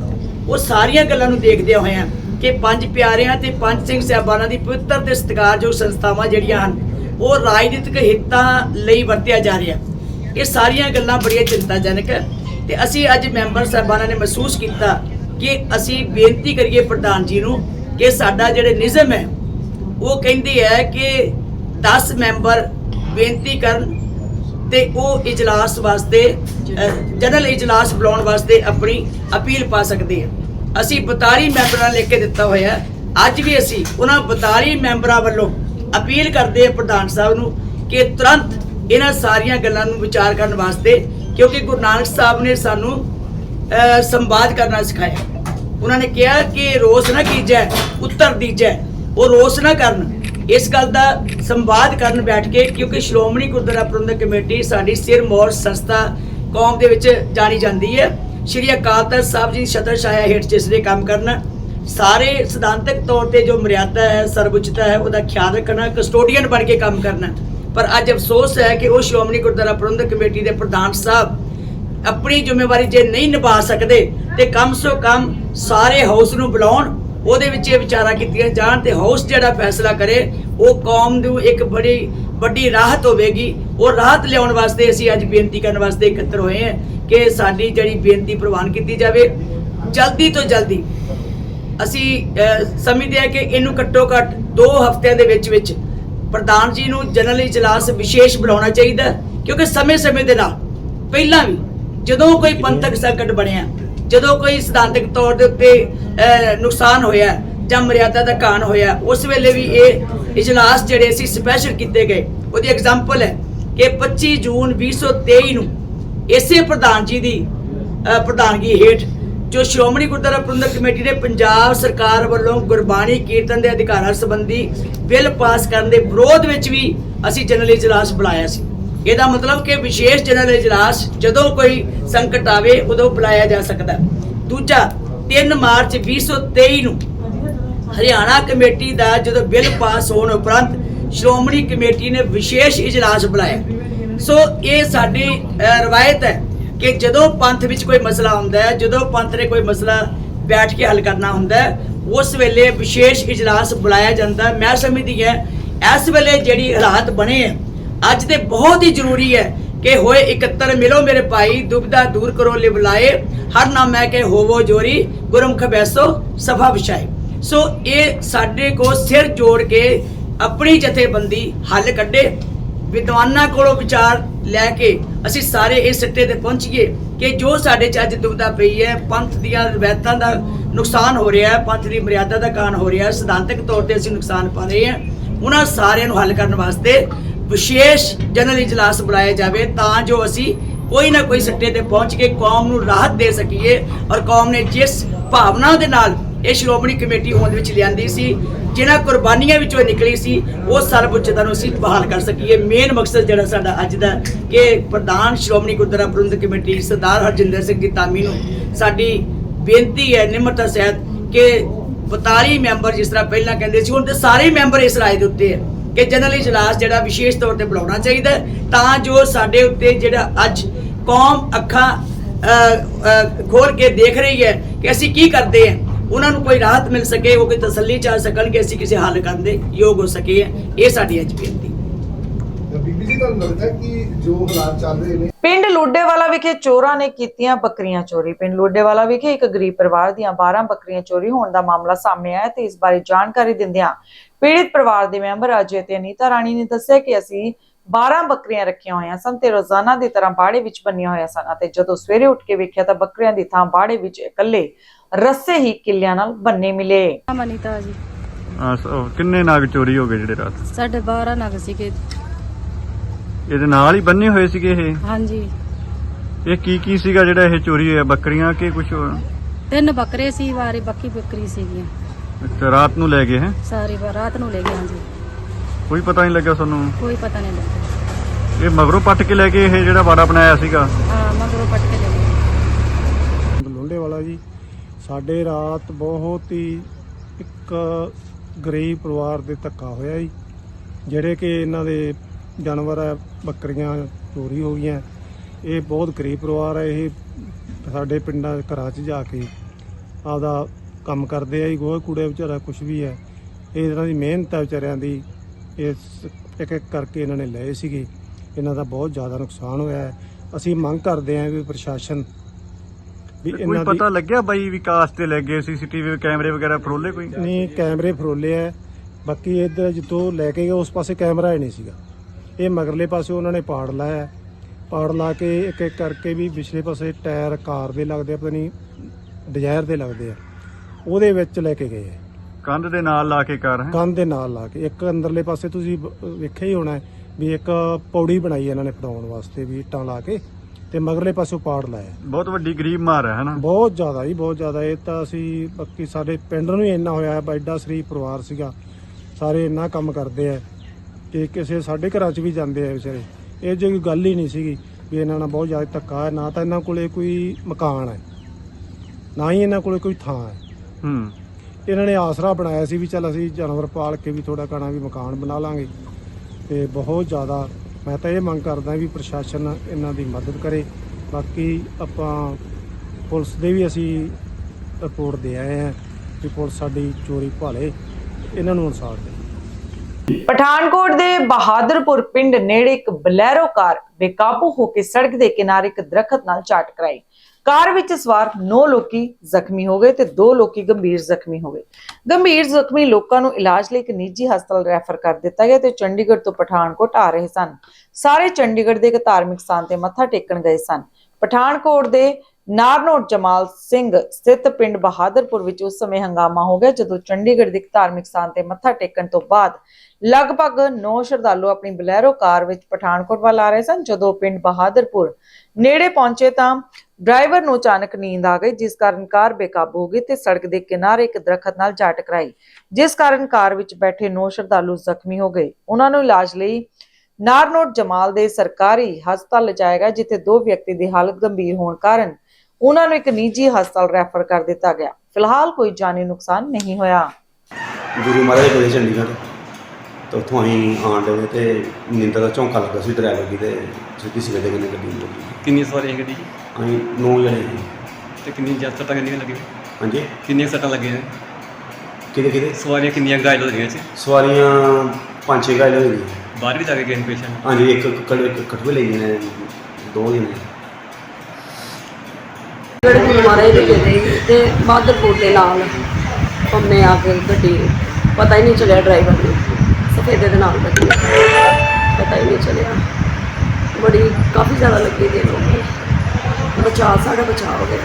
ਉਹ ਸਾਰੀਆਂ ਗੱਲਾਂ ਨੂੰ ਦੇਖਦੇ ਹੋਇਆਂ ਕਿ ਪੰਜ ਪਿਆਰਿਆਂ ਤੇ ਪੰਜ ਸਿੰਘ ਸਾਹਿਬਾਨਾਂ ਦੀ ਪਵਿੱਤਰ ਤੇ ਸਤਿਕਾਰਯੋਗ ਸੰਸਥਾਵਾਂ ਜਿਹੜੀਆਂ ਹਨ, ਉਹ ਰਾਜਨੀਤਿਕ ਹਿੱਤਾਂ ਲਈ ਵਰਤਿਆ ਜਾ ਰਿਹਾ। ਇਹ ਸਾਰੀਆਂ ਗੱਲਾਂ ਬੜੀਆਂ ਚਿੰਤਾਜਨਕ ਹੈ ਤੇ ਅਸੀਂ ਅੱਜ ਮੈਂਬਰ ਸਾਹਿਬਾਨਾਂ ਨੇ ਮਹਿਸੂਸ ਕੀਤਾ ਕਿ ਅਸੀਂ ਬੇਨਤੀ ਕਰੀਏ ਪ੍ਰਧਾਨ ਜੀ ਨੂੰ ਕਿ ਸਾਡਾ ਜਿਹੜੇ ਨਿਯਮ ਹੈ, ਉਹ ਕਹਿੰਦੇ ਹੈ ਕਿ 10 ਮੈਂਬਰ ਬੇਨਤੀ ਕਰਨ ਤੇ ਉਹ ਇਜਲਾਸ ਵਾਸਤੇ ਜਨਰਲ ਇਜਲਾਸ ਬੁਲਾਉਣ ਵਾਸਤੇ ਆਪਣੀ ਅਪੀਲ ਪਾ ਸਕਦੇ ਆ। ਅਸੀਂ 42 ਮੈਂਬਰਾਂ ਨੂੰ ਲਿਖ ਕੇ ਦਿੱਤਾ ਹੋਇਆ ਅੱਜ ਵੀ ਅਸੀਂ ਉਹਨਾਂ 42 ਮੈਂਬਰਾਂ ਵੱਲੋਂ ਅਪੀਲ ਕਰਦੇ ਆ ਪ੍ਰਧਾਨ ਸਾਹਿਬ ਨੂੰ ਕਿ ਤੁਰੰਤ ਇਹਨਾਂ ਸਾਰੀਆਂ ਗੱਲਾਂ ਨੂੰ ਵਿਚਾਰ ਕਰਨ ਵਾਸਤੇ, ਕਿਉਂਕਿ ਗੁਰੂ ਨਾਨਕ ਸਾਹਿਬ ਨੇ ਸਾਨੂੰ ਸੰਵਾਦ ਕਰਨਾ ਸਿਖਾਇਆ। ਉਹਨਾਂ ਨੇ ਕਿਹਾ ਕਿ ਰੋਸ ਨਾ ਕੀਜੈ, ਉੱਤਰ ਦੀਜੈ। ਉਹ ਰੋਸ ਨਾ ਕਰਨ। ਇਸ ਗੱਲ ਦਾ ਸੰਵਾਦ ਕਰਨ ਬੈਠ ਕੇ, ਕਿਉਂਕਿ ਸ਼੍ਰੋਮਣੀ ਗੁਰਦੁਆਰਾ ਪ੍ਰਬੰਧਕ ਕਮੇਟੀ ਸਾਡੀ ਸਿਰ ਮੌਰ ਸੰਸਥਾ ਕੌਮ ਦੇ ਵਿੱਚ ਜਾਣੀ ਜਾਂਦੀ ਹੈ। ਸ਼੍ਰੀ ਅਕਾਲ ਤਖਤ ਸਾਹਿਬ ਜੀ ਦੀ ਛਤਰ ਛਾਇਆ ਹੇਠ ਜਿਸ ਦੇ ਕੰਮ ਕਰਨਾ, ਸਾਰੇ ਸਿਧਾਂਤਕ ਤੌਰ ਤੇ ਜੋ ਮਰਿਆਦਾ ਹੈ, ਸਰਵਉੱਚਤਾ ਹੈ, ਉਹਦਾ ਖਿਆਲ ਰੱਖਣਾ, ਕਸਟੋਡੀਅਨ ਬਣ ਕੇ ਕੰਮ ਕਰਨਾ। ਪਰ ਅੱਜ ਅਫਸੋਸ ਹੈ ਕਿ ਉਹ ਸ਼੍ਰੋਮਣੀ ਗੁਰਦੁਆਰਾ ਪ੍ਰਬੰਧਕ ਕਮੇਟੀ ਦੇ ਪ੍ਰਧਾਨ ਸਾਹਿਬ ਆਪਣੀ ਜ਼ਿੰਮੇਵਾਰੀ ਜੇ ਨਹੀਂ ਨਿਭਾ ਸਕਦੇ, ਤੇ ਕਮ ਸੋ ਕਮ ਸਾਰੇ ਹਾਊਸ ਨੂੰ ਬੁਲਾਉਣ ਉਹਦੇ ਵਿੱਚ ਇਹ ਵਿਚਾਰਾ ਕੀਤੀਆਂ ਜਾਣ ਤੇ ਹਾਊਸ ਜਿਹੜਾ ਫੈਸਲਾ ਕਰੇ ਉਹ ਕੌਮ ਨੂੰ ਇੱਕ ਬੜੀ ਵੱਡੀ ਰਾਹਤ ਹੋਵੇਗੀ। ਉਹ ਰਾਹਤ ਲਿਆਉਣ ਵਾਸਤੇ ਅਸੀਂ ਅੱਜ ਬੇਨਤੀ ਕਰਨ ਵਾਸਤੇ ਇਕੱਤਰ ਹੋਏ ਹਾਂ ਕਿ ਸਾਡੀ ਜਿਹੜੀ ਬੇਨਤੀ ਪ੍ਰਵਾਨ ਕੀਤੀ ਜਾਵੇ। ਜਲਦੀ ਤੋਂ ਜਲਦੀ ਅਸੀਂ ਸਮਝਦੇ ਹਾਂ ਕਿ ਇਹਨੂੰ ਘੱਟੋ ਘੱਟ 2 ਹਫ਼ਤਿਆਂ ਦੇ ਵਿੱਚ ਵਿੱਚ ਪ੍ਰਧਾਨ ਜੀ ਨੂੰ ਜਨਰਲ ਇਜਲਾਸ ਵਿਸ਼ੇਸ਼ ਬੁਲਾਉਣਾ ਚਾਹੀਦਾ ਕਿਉਂਕਿ ਸਮੇਂ-ਸਮੇਂ ਦੇ ਨਾਲ ਪਹਿਲਾਂ ਵੀ ਜਦੋਂ ਕੋਈ ਪੰਥਕ ਸੰਕਟ ਬਣਿਆ ਜਦੋਂ ਕੋਈ ਸਿਧਾਂਤਕ ਤੌਰ ਦੇ ਉੱਤੇ ਨੁਕਸਾਨ ਹੋਇਆ, ਜਾਂ ਮਰਿਆਦਾ ਦਾ ਕਾਣ ਹੋਇਆ, ਉਸ ਵੇਲੇ ਵੀ ਇਹ ਇਜਲਾਸ ਜਿਹੜੇ ਸੀ ਸਪੈਸ਼ਲ ਕੀਤੇ ਗਏ। ਉਹਦੀ ਐਗਜ਼ਾਮਪਲ ਹੈ ਕਿ 25 ਜੂਨ 2023 ਨੂੰ ਇਸੇ ਪ੍ਰਧਾਨ ਜੀ ਦੀ ਪ੍ਰਧਾਨਗੀ ਹੇਠ, ਜੋ ਸ਼੍ਰੋਮਣੀ ਗੁਰਦੁਆਰਾ ਪ੍ਰਬੰਧਕ ਕਮੇਟੀ ਨੇ ਪੰਜਾਬ ਸਰਕਾਰ ਵੱਲੋਂ ਗੁਰਬਾਣੀ ਕੀਰਤਨ ਦੇ ਅਧਿਕਾਰਾਂ ਸੰਬੰਧੀ ਬਿੱਲ ਪਾਸ ਕਰਨ ਦੇ ਵਿਰੋਧ ਵਿੱਚ ਵੀ ਅਸੀਂ ਜਨਰਲ ਇਜਲਾਸ ਬੁਲਾਇਆ ਸੀ। ਇਹਦਾ ਮਤਲਬ ਕਿ ਵਿਸ਼ੇਸ਼ ਜਨਰਲ ਇਜਲਾਸ ਜਦੋਂ ਕੋਈ ਸੰਕਟ ਆਵੇ, ਉਦੋਂ ਬੁਲਾਇਆ ਜਾ ਸਕਦਾ। ਦੂਜਾ 3 ਮਾਰਚ 2023 ਨੂੰ ਹਰਿਆਣਾ ਕਮੇਟੀ ਦਾ ਜਦੋਂ ਬਿੱਲ ਪਾਸ ਹੋਣ ਉਪਰੰਤ ਸ਼੍ਰੋਮਣੀ ਕਮੇਟੀ ਨੇ ਵਿਸ਼ੇਸ਼ ਇਜਲਾਸ ਬੁਲਾਇਆ। ਸੋ ਇਹ ਸਾਡੀ ਰਵਾਇਤ ਹੈ ਕਿ ਜਦੋਂ ਪੰਥ ਵਿੱਚ ਕੋਈ ਮਸਲਾ ਹੁੰਦਾ ਹੈ, ਜਦੋਂ ਪੰਥ ਨੇ ਕੋਈ ਮਸਲਾ ਬੈਠ ਕੇ ਹੱਲ ਕਰਨਾ ਹੁੰਦਾ ਹੈ, ਉਸ ਵੇਲੇ ਵਿਸ਼ੇਸ਼ ਇਜਲਾਸ ਬੁਲਾਇਆ ਜਾਂਦਾ। ਮੈਂ ਸਮਝਦੀ ਹਾਂ, ਇਸ ਵੇਲੇ ਜਿਹੜੀ ਹਾਲਾਤ ਬਣੇ ਹੈ ਅੱਜ ਤੇ ਬਹੁਤ ਹੀ ਜ਼ਰੂਰੀ ਹੈ ਕਿ ਹੋਏ ਇਕੱਤਰ ਮਿਲੋ ਮੇਰੇ ਭਾਈ ਦੁਬਦਾ ਦੂਰ ਕਰੋ ਲਿਵਲਾਏ ਹਰ ਨਾਮੈ ਕੇ ਹੋਵੋ ਜੋਰੀ, ਗੁਰਮੁਖ ਬੈਸੋ, ਸਭਾ ਵਿਛਾਏ। ਸੋ ਇਹ ਸਾਡੇ ਕੋ ਸਿਰ ਜੋੜ ਕੇ ਆਪਣੀ ਜਥੇਬੰਦੀ ਹੱਲ ਕੱਢੇ। ਵਿਦਵਾਨਾਂ ਕੋਲੋਂ ਵਿਚਾਰ ਲੈ ਕੇ ਅਸੀਂ ਸਾਰੇ ਇਸ ਸਿੱਟੇ ਤੇ ਪਹੁੰਚੀਏ ਕਿ ਜੋ ਸਾਡੇ ਚ ਅੱਜ ਦੁਬਦਾ ਪਈ ਹੈ, ਪੰਥ ਦੀਆਂ ਰਵਾਇਤਾਂ ਦਾ ਨੁਕਸਾਨ ਹੋ ਰਿਹਾ ਹੈ, ਪੰਥ ਦੀ ਮਰਿਆਦਾ ਦਾ ਕਾਰਨ ਹੋ ਰਿਹਾ ਹੈ, ਸਿਧਾਂਤਕ ਤੌਰ ਤੇ ਅਸੀਂ ਨੁਕਸਾਨ ਪਾ ਰਹੇ ਹਾਂ। ਉਹਨਾਂ ਸਾਰਿਆਂ ਨੂੰ ਹੱਲ ਕਰਨ ਵਾਸਤੇ ਵਿਸ਼ੇਸ਼ ਜਨਰਲ ਇਜਲਾਸ ਬੁਲਾਇਆ ਜਾਵੇ ਤਾਂ ਜੋ ਅਸੀਂ ਕੋਈ ਨਾ ਕੋਈ ਸੱਟੇ ਤੇ ਪਹੁੰਚ ਕੇ ਕੌਮ ਨੂੰ ਰਾਹਤ ਦੇ ਸਕੀਏ ਔਰ ਕੌਮ ਨੇ ਜਿਸ ਭਾਵਨਾ ਦੇ ਨਾਲ ਇਹ ਸ਼੍ਰੋਮਣੀ ਕਮੇਟੀ ਹੋਂਦ ਵਿੱਚ ਲਿਆਂਦੀ ਸੀ, ਜਿਨ੍ਹਾਂ ਕੁਰਬਾਨੀਆਂ ਵਿੱਚੋਂ ਇਹ ਨਿਕਲੀ ਸੀ, ਉਹ ਸਰਬ ਉੱਚਤਾ ਨੂੰ ਅਸੀਂ ਬਹਾਲ ਕਰ ਸਕੀਏ। ਮੇਨ ਮਕਸਦ ਜਿਹੜਾ ਸਾਡਾ ਅੱਜ ਦਾ ਕਿ ਪ੍ਰਧਾਨ ਸ਼੍ਰੋਮਣੀ ਗੁਰਦੁਆਰਾ ਪ੍ਰਬੰਧਕ ਕਮੇਟੀ ਸਰਦਾਰ ਹਰਜਿੰਦਰ ਸਿੰਘ ਦੀ ਤਾਮੀ ਨੂੰ ਸਾਡੀ ਬੇਨਤੀ ਹੈ, ਨਿਮਰਤਾ ਸਹਿਤ ਕਿ 42 ਮੈਂਬਰ ਜਿਸ ਤਰ੍ਹਾਂ ਪਹਿਲਾਂ ਕਹਿੰਦੇ ਸੀ, ਹੁਣ ਤੇ ਸਾਰੇ ਮੈਂਬਰ ਇਸ ਰਾਏ ਦੇ ਉੱਤੇ ਹੈ। ਕਿ ਜਨਰਲ ਇਜਲਾਸ ਜਿਹੜਾ ਵਿਸ਼ੇਸ਼ ਤੌਰ ਤੇ ਬੁਲਾਉਣਾ ਚਾਹੀਦਾ ਤਾਂ ਜੋ ਸਾਡੇ ਉੱਤੇ ਜਿਹੜਾ ਅੱਜ ਕੌਮ ਅੱਖਾਂ ਖੋਲ ਕੇ ਦੇਖ ਰਹੀ ਹੈ ਕਿ ਅਸੀਂ ਕੀ ਕਰਦੇ ਹਾਂ। ਉਹਨਾਂ ਨੂੰ ਕੋਈ ਰਾਹਤ ਮਿਲ ਸਕੇ ਉਹ ਕੋਈ ਤਸੱਲੀ ਚਾ ਸਕਣ ਕਿ ਅਸੀਂ ਕਿਸੇ ਹੱਲ ਕਰਨ ਦੇ ਯੋਗ ਹੋ ਸਕੇ ਇਹ ਸਾਡੀ ਅੱਜ ਬੇਨਤੀ। ਬੀਬੀ ਜੀ ਤੁਹਾਨੂੰ ਲੱਗਦਾ ਕਿ ਜੋ ਹਾਲਾਤ ਚੱਲ ਰਹੇ ਨੇ ਪਿੰਡ ਲੁੱਡੇਵਾਲਾ ਵਿਖੇ ਚੋਰਾਂ ਨੇ ਕੀਤੀਆਂ ਬੱਕਰੀਆਂ ਚੋਰੀ। ਪਿੰਡ ਲੁੱਡੇਵਾਲਾ ਵਿਖੇ ਇੱਕ ਗਰੀਬ ਪਰਿਵਾਰ ਦੀਆਂ 12 ਬੱਕਰੀਆਂ ਚੋਰੀ ਹੋਣ ਦਾ ਮਾਮਲਾ ਸਾਹਮਣੇ ਆਇਆ ਤੇ ਇਸ ਬਾਰੇ ਜਾਣਕਾਰੀ ਦਿੰਦਿਆਂ ਪੀੜਿਤ ਪਰਿਵਾਰ ਦੇ ਮੈਂਬਰ ਅਜੇ ਤੇ ਅਨੀਤਾ ਰਾਣੀ ਨੇ ਦੱਸਿਆ ਕਿ ਅਸੀਂ 12 ਬੱਕਰੀਆਂ ਰੱਖੀਆਂ ਹੋਈਆਂ ਸਨ ਤੇ ਰੋਜ਼ਾਨਾ ਦੀ ਤਰ੍ਹਾਂ ਬਾੜੇ ਵਿੱਚ ਬੰਨੀਆਂ ਹੋਈਆਂ ਸਨ ਅਤੇ ਜਦੋਂ ਸਵੇਰੇ ਉੱਠ ਕੇ ਵੇਖਿਆ ਤਾਂ ਬੱਕਰੀਆਂ ਦੀ ਥਾਂ ਬਾੜੇ ਵਿੱਚ ਇਕੱਲੇ ਰੱਸੇ ਹੀ ਕਿੱਲਿਆਂ ਨਾਲ ਬੰਨੇ ਮਿਲੇ। ਮਨੀਤਾ ਜੀ। ਸ- ਕਿੰਨੇ ਨਾਗ ਚੋਰੀ ਹੋ ਗਏ ਜਿਹੜੇ ਰਾਤ? ਸਾਡੇ 12 ਨਗ ਸੀਗੇ। ਇਹਦੇ ਨਾਲ ਹੀ ਬੰਨੇ ਹੋਏ ਸੀਗੇ ਇਹ? ਹਾਂਜੀ। ਇਹ ਕੀ ਕੀ ਸੀਗਾ ਜਿਹੜਾ ਇਹ ਚੋਰੀ ਹੋਇਆ? ਬੱਕਰੀਆਂ ਕਿ ਕੁਝ ਤਿੰਨ ਬੱਕਰੇ ਸੀ ਵਾਰੇ ਬੱਕੀ ਬੱਕਰੀ ਸੀਗੀਆਂ। ਰਾਤ ਨੂੰ ਲੈ ਗਏ ਹੈ? ਸਾਰੀ ਵਾ- ਰਾਤ ਨੂੰ ਲੈ ਗਏ ਹਾਂਜੀ। ਕੋਈ ਪਤਾ ਨਹੀਂ ਲੱਗਾ ਤੁਹਾਨੂੰ ਕੋਈ ਪਤਾ ਨਹੀਂ ਲੱਗਾ। ਇਹ ਮਗਰੋਂ ਪੱਟ ਕੇ ਲੈ ਕੇ ਇਹ ਜਿਹੜਾ ਬਾੜਾ ਬਣਾਇਆ ਸੀਗਾ? ਹਾਂ ਮਗਰੋਂ ਪਟ ਕੇ ਲੈ ਗਏ। ਲੋਂਡੇ ਵਾਲਾ ਜੀ ਸਾਡੇ ਰਾਤ ਬਹੁਤ ਹੀ ਇੱਕ ਗਰੀਬ ਪਰਿਵਾਰ ਦੇ ਧੱਕਾ ਹੋਇਆ ਜੀ ਜਿਹੜੇ ਕਿ ਇਹਨਾਂ ਦੇ ਜਾਨਵਰ ਹੈ ਬੱਕਰੀਆਂ ਚੋਰੀ ਹੋ ਗਈਆਂ। ਇਹ ਬਹੁਤ ਗਰੀਬ ਪਰਿਵਾਰ ਹੈ ਇਹ ਸਾਡੇ ਪਿੰਡਾਂ ਘਰਾਂ 'ਚ ਜਾ ਕੇ ਆਪਦਾ ਕੰਮ ਕਰਦੇ ਆ ਜੀ ਗੋਹੇ ਕੂੜੇ ਵਿਚਾਰਾ ਕੁਝ ਵੀ ਹੈ ਇਹ ਇਹਨਾਂ ਦੀ ਮਿਹਨਤ ਹੈ ਵਿਚਾਰਿਆਂ ਦੀ। ਇਸ ਇੱਕ ਇੱਕ ਕਰਕੇ ਇਹਨਾਂ ਨੇ ਲਏ ਸੀਗੇ। ਇਹਨਾਂ ਦਾ ਬਹੁਤ ਜ਼ਿਆਦਾ ਨੁਕਸਾਨ ਹੋਇਆ ਹੈ। ਅਸੀਂ ਮੰਗ ਕਰਦੇ ਹਾਂ ਵੀ ਪ੍ਰਸ਼ਾਸਨ ਵੀ ਇਹਨਾਂ ਦੀ ਪਤਾ ਲੱਗਿਆ ਬਾਈ ਵਿਕਾਸ ਤੇ ਲੈ ਗਏ ਸੀਸੀਟੀਵੀ ਕੈਮਰੇ ਵਗੈਰਾ ਫਰੋਲੇ ਕੋਈ? ਨਹੀਂ ਕੈਮਰੇ ਫਰੋਲੇ ਆ। ਬਾਕੀ ਇੱਧਰ ਜਿੱਦੋਂ ਲੈ ਕੇ ਗਏ ਉਸ ਪਾਸੇ ਕੈਮਰਾ ਹੀ ਨਹੀਂ ਸੀਗਾ। ਇਹ ਮਗਰਲੇ ਪਾਸੇ ਉਹਨਾਂ ਨੇ ਪਾੜ ਲਾਇਆ ਪਾੜ ਲਾ ਕੇ ਇੱਕ ਇੱਕ ਕਰਕੇ ਵੀ ਪਿਛਲੇ ਪਾਸੇ ਟਾਇਰ ਕਾਰ ਦੇ ਲੱਗਦੇ ਆ ਪਤਾ ਨਹੀਂ ਡਿਜ਼ਾਇਰ ਦੇ ਲੱਗਦੇ ਆ। ਉਹਦੇ ਵਿੱਚ ਲੈ ਕੇ ਗਏ ਕੰਧ ਦੇ ਨਾਲ ਲਾ ਕੇ ਕਰ ਹੈ? ਕੰਧ ਦੇ ਨਾਲ ਲਾ ਕੇ। ਇੱਕ ਅੰਦਰਲੇ ਪਾਸੇ ਤੁਸੀਂ ਬ- ਵੇਖਿਆ ਹੀ ਹੋਣਾ ਹੈ ਵੀ ਇੱਕ ਪੌੜੀ ਬਣਾਈ ਇਹਨਾਂ ਨੇ ਫੜਾਉਣ ਵਾਸਤੇ ਵੀ ਇੱਟਾਂ ਲਾ ਕੇ ਤੇ ਮਗਰਲੇ ਪਾਸੇ ਪਾੜ ਲਾਇਆ ਬਹੁਤ ਵੱਡੀ ਗਰੀਬ ਮਾਰ ਹੈ ਹਨਾ? ਬਹੁਤ ਜ਼ਿਆਦਾ ਜੀ ਬਹੁਤ ਜ਼ਿਆਦਾ। ਇਹ ਤਾਂ ਅਸੀਂ ਬਾਕੀ ਸਾਡੇ ਪਿੰਡ ਨੂੰ ਹੀ ਇੰਨਾ ਹੋਇਆ ਹੈ ਐਡਾ ਸ਼ਰੀਫ ਪਰਿਵਾਰ ਸੀਗਾ। ਸਾਰੇ ਇੰਨਾ ਕੰਮ ਕਰਦੇ ਆ ਕਿ ਕਿਸੇ ਸਾਡੇ ਘਰਾਂ 'ਚ ਵੀ ਜਾਂਦੇ ਆ ਵਿਚਾਰੇ। ਇਹ ਜਿਹੀ ਕੋਈ ਗੱਲ ਹੀ ਨਹੀਂ ਸੀਗੀ ਵੀ ਇਹਨਾਂ ਨਾਲ ਬਹੁਤ ਜ਼ਿਆਦਾ ਧੱਕਾ ਹੈ। ਨਾ ਤਾਂ ਇਹਨਾਂ ਕੋਲੇ ਕੋਈ ਮਕਾਨ ਹੈ ਨਾ ਹੀ ਇਹਨਾਂ ਕੋਲੇ ਕੋਈ ਥਾਂ ਹੈ। ਹੂੰ। ਇਹਨਾਂ ਨੇ ਆਸਰਾ ਬਣਾਇਆ ਸੀ ਵੀ ਚੱਲ ਅਸੀਂ ਜਾਨਵਰ ਪਾਲ ਕੇ ਵੀ ਥੋੜਾ ਕਾਣਾ ਵੀ ਮਕਾਨ ਬਣਾ ਲਾਂਗੇ। ਤੇ ਬਹੁਤ ਜ਼ਿਆਦਾ ਮੈਂ ਤਾਂ ਇਹ ਮੰਗ ਕਰਦਾ ਵੀ ਪ੍ਰਸ਼ਾਸਨ ਇਹਨਾਂ ਦੀ ਮਦਦ ਕਰੇ। ਬਾਕੀ ਆਪਾਂ ਪੁਲਿਸ ਦੇ ਵੀ ਅਸੀਂ ਰਿਪੋਰਟ ਦੇ ਆਏ ਹਾਂ ਕਿ ਪੁਲਿਸ ਸਾਡੀ ਚੋਰੀ ਭਾਲੇ ਇਹਨਾਂ ਨੂੰ ਇਨਸਾਫ ਦੇ। ਪਠਾਨਕੋਟ ਦੇ ਬਹਾਦਰਪੁਰ ਪਿੰਡ ਨੇੜੇ ਇੱਕ ਬਲੈਰੋ ਕਾਰ ਬੇਕਾਬੂ ਹੋ ਕੇ ਸੜਕ ਦੇ ਕਿਨਾਰੇ ਇੱਕ ਦਰਖਤ ਨਾਲ ਝਾਟ ਕਰਾਈ। ਕਾਰ ਵਿੱਚ ਸਵਾਰ 9 ਲੋਕੀ ਜ਼ਖਮੀ ਹੋ ਗਏ ਤੇ 2 ਲੋਕੀ ਗੰਭੀਰ ਜ਼ਖਮੀ ਹੋ ਗਏ। ਗੰਭੀਰ ਜ਼ਖਮੀ ਲੋਕਾਂ ਨੂੰ ਇਲਾਜ ਲਈ ਇੱਕ ਨਿੱਜੀ ਹਸਪਤਾਲ ਰੈਫਰ ਕਰ ਦਿੱਤਾ ਗਿਆ ਤੇ ਚੰਡੀਗੜ੍ਹ ਤੋਂ ਪਠਾਨਕੋਟ ਆ ਰਹੇ ਸਨ। ਸਾਰੇ ਚੰਡੀਗੜ੍ਹ ਦੇ ਇੱਕ ਧਾਰਮਿਕ ਸਥਾਨ ਤੇ ਮੱਥਾ ਟੇਕਣ ਗਏ ਸਨ। ਪਠਾਨਕੋਟ ਦੇ ਨਾਰਨੋਟ ਜਮਾਲ ਸਿੰਘ ਸਥਿਤ ਪਿੰਡ ਬਹਾਦਰਪੁਰ ਵਿੱਚ ਉਸ ਸਮੇਂ ਹੰਗਾਮਾ ਹੋ ਗਿਆ ਜਦੋਂ ਚੰਡੀਗੜ੍ਹ ਦੇ ਇੱਕ ਧਾਰਮਿਕ ਸਥਾਨ ਤੇ ਮੱਥਾ ਟੇਕਣ ਤੋਂ ਬਾਅਦ ਲਗਭਗ 9 ਸ਼ਰਧਾਲੂ ਆਪਣੀ ਬਲੈਰੋ ਕਾਰ ਵਿੱਚ ਪਠਾਨਕੋਟ ਵੱਲ ਆ ਰਹੇ ਸਨ। ਜਦੋਂ ਪਿੰਡ ਬਹਾਦਰਪੁਰ ਨੇੜੇ ਪਹੁੰਚੇ ਤਾਂ ਡਰਾਈਵਰ ਨੂੰ ਅਚਾਨਕ ਨੀਂਦ ਆ ਗਈ, ਜਿਸ ਕਾਰਨ ਕਾਰ ਬੇਕਾਬੂ ਹੋ ਗਈ ਤੇ ਸੜਕ ਦੇ ਕਿਨਾਰੇ ਇੱਕ ਦਰਖਤ ਨਾਲ ਜਾ ਟਕਰਾਈ, ਜਿਸ ਕਾਰਨ ਕਾਰ ਵਿੱਚ ਬੈਠੇ ਨੌ ਸ਼ਰਧਾਲੂ ਜ਼ਖਮੀ ਹੋ ਗਏ। ਉਹਨਾਂ ਨੂੰ ਇਲਾਜ ਲਈ ਨਾਰਨੋਟ ਜਮਾਲ ਦੇ ਸਰਕਾਰੀ ਹਸਪਤਾਲ ਲਿਜਾਇਆ ਗਿਆ, ਜਿੱਥੇ ਦੋ ਵਿਅਕਤੀ ਦੀ ਹਾਲਤ ਗੰਭੀਰ ਹੋਣ ਕਾਰਨ ਉਹਨਾਂ ਨੂੰ ਇੱਕ ਨਿੱਜੀ ਹਸਪਤਾਲ ਰੈਫਰ ਕਰ ਦਿੱਤਾ ਗਿਆ। ਫਿਲਹਾਲ ਕੋਈ ਜਾਨੀ ਨੁਕਸਾਨ ਨਹੀਂ ਹੋਇਆ। ਗੁਰੂ ਮਹਾਰਾਜ ਕੋਲੇ ਚੰਡੀਗੜ੍ਹ। ਤਾਂ ਉੱਥੋਂ ਅਸੀਂ ਆਉਣ ਦੇ ਤੇ ਨਿੰਦਰ ਦਾ ਝੌਂਕਾ ਲੱਗਾ ਸੀ ਡਰਾਈਵਰ ਦੀ ਤੇ ਸਿੱਧੀ ਸਿੱਧੇ ਦੇ ਕਿੰਨੇ ਗੱਡੀ ਨੂੰ ਲੱਗੀ। ਕਿੰਨੀ ਸਵਾਰੀਆਂ ਗੱਡੀ 'ਚ ਅਸੀਂ ਨੌ ਜਣੇ ਸੀ। ਤੇ ਕਿੰਨੀ ਜ਼ਿਆਦਾ ਸੱਟਾਂ ਕਿੰਨੀਆਂ ਲੱਗੀਆਂ? ਹਾਂਜੀ? ਕਿੰਨੀਆਂ ਸੱਟਾਂ ਲੱਗੀਆਂ? ਨੇ ਕਿਹਦੇ ਕਿਹਦੇ? ਸਵਾਰੀਆਂ ਕਿੰਨੀਆਂ ਘਾਇਲ ਹੋ ਰਹੀਆਂ ਸੀ? ਸਵਾਰੀਆਂ ਪੰਜ ਛੇ ਗਾਇਲ ਹੋਈਆਂ। ਬਾਹਰ ਵੀ ਜਾ ਕੇ ਗਏ ਨੇ ਪੇਸ਼ੈਂਟ? ਹਾਂਜੀ ਇੱਕ ਕੜੇ ਕਟਵੇ ਲਈ ਨੇ ਦੋ ਜਣੇ। ਜਿਹੜੇ ਮਹਾਰਾਜ ਦੇ ਤੇ ਬਾਦਰਪੁਰ ਦੇ ਨਾਲ। ਪੰਮੇ ਆ ਕੇ ਗੱਡੀ ਪਤਾ ਹੀ ਨਹੀਂ ਚੱਲਿਆ ਡਰਾਈਵਰ ਨੂੰ। ਸਫੇਦੇ ਦੇ ਨਾਲ ਗੱਡੀ ਪਤਾ ਹੀ ਨਹੀਂ ਚੱਲਿਆ। ਬੜੀ ਕਾਫੀ ਜ਼ਿਆਦਾ ਲੱਗੀ ਦੇ ਲੋਕ ਬਚਾ ਸਾਡਾ ਬਚਾ ਹੋ ਗਿਆ।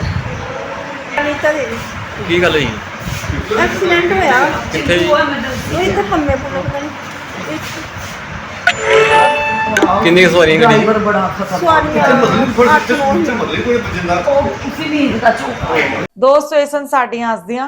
ਕੀ ਗੱਲ ਹੋਈ? ਐਕਸੀਡੈਂਟ ਹੋਇਆ। ਕਿੱਥੇ ਜੀ? ਇਹ ਤਾਂ ਪੰਮੇ ਪੁੱਲ ਪਤਾ ਨਹੀਂ। ਕਿੰਨੀਆਂ ਸਵਾਰੀਆਂ ਗੱਡੀ? 'ਚ? ਦੋਸਤੋ ਇਹ ਸਨ ਸਾਡੀਆਂ ਅੱਜ ਦੀਆਂ।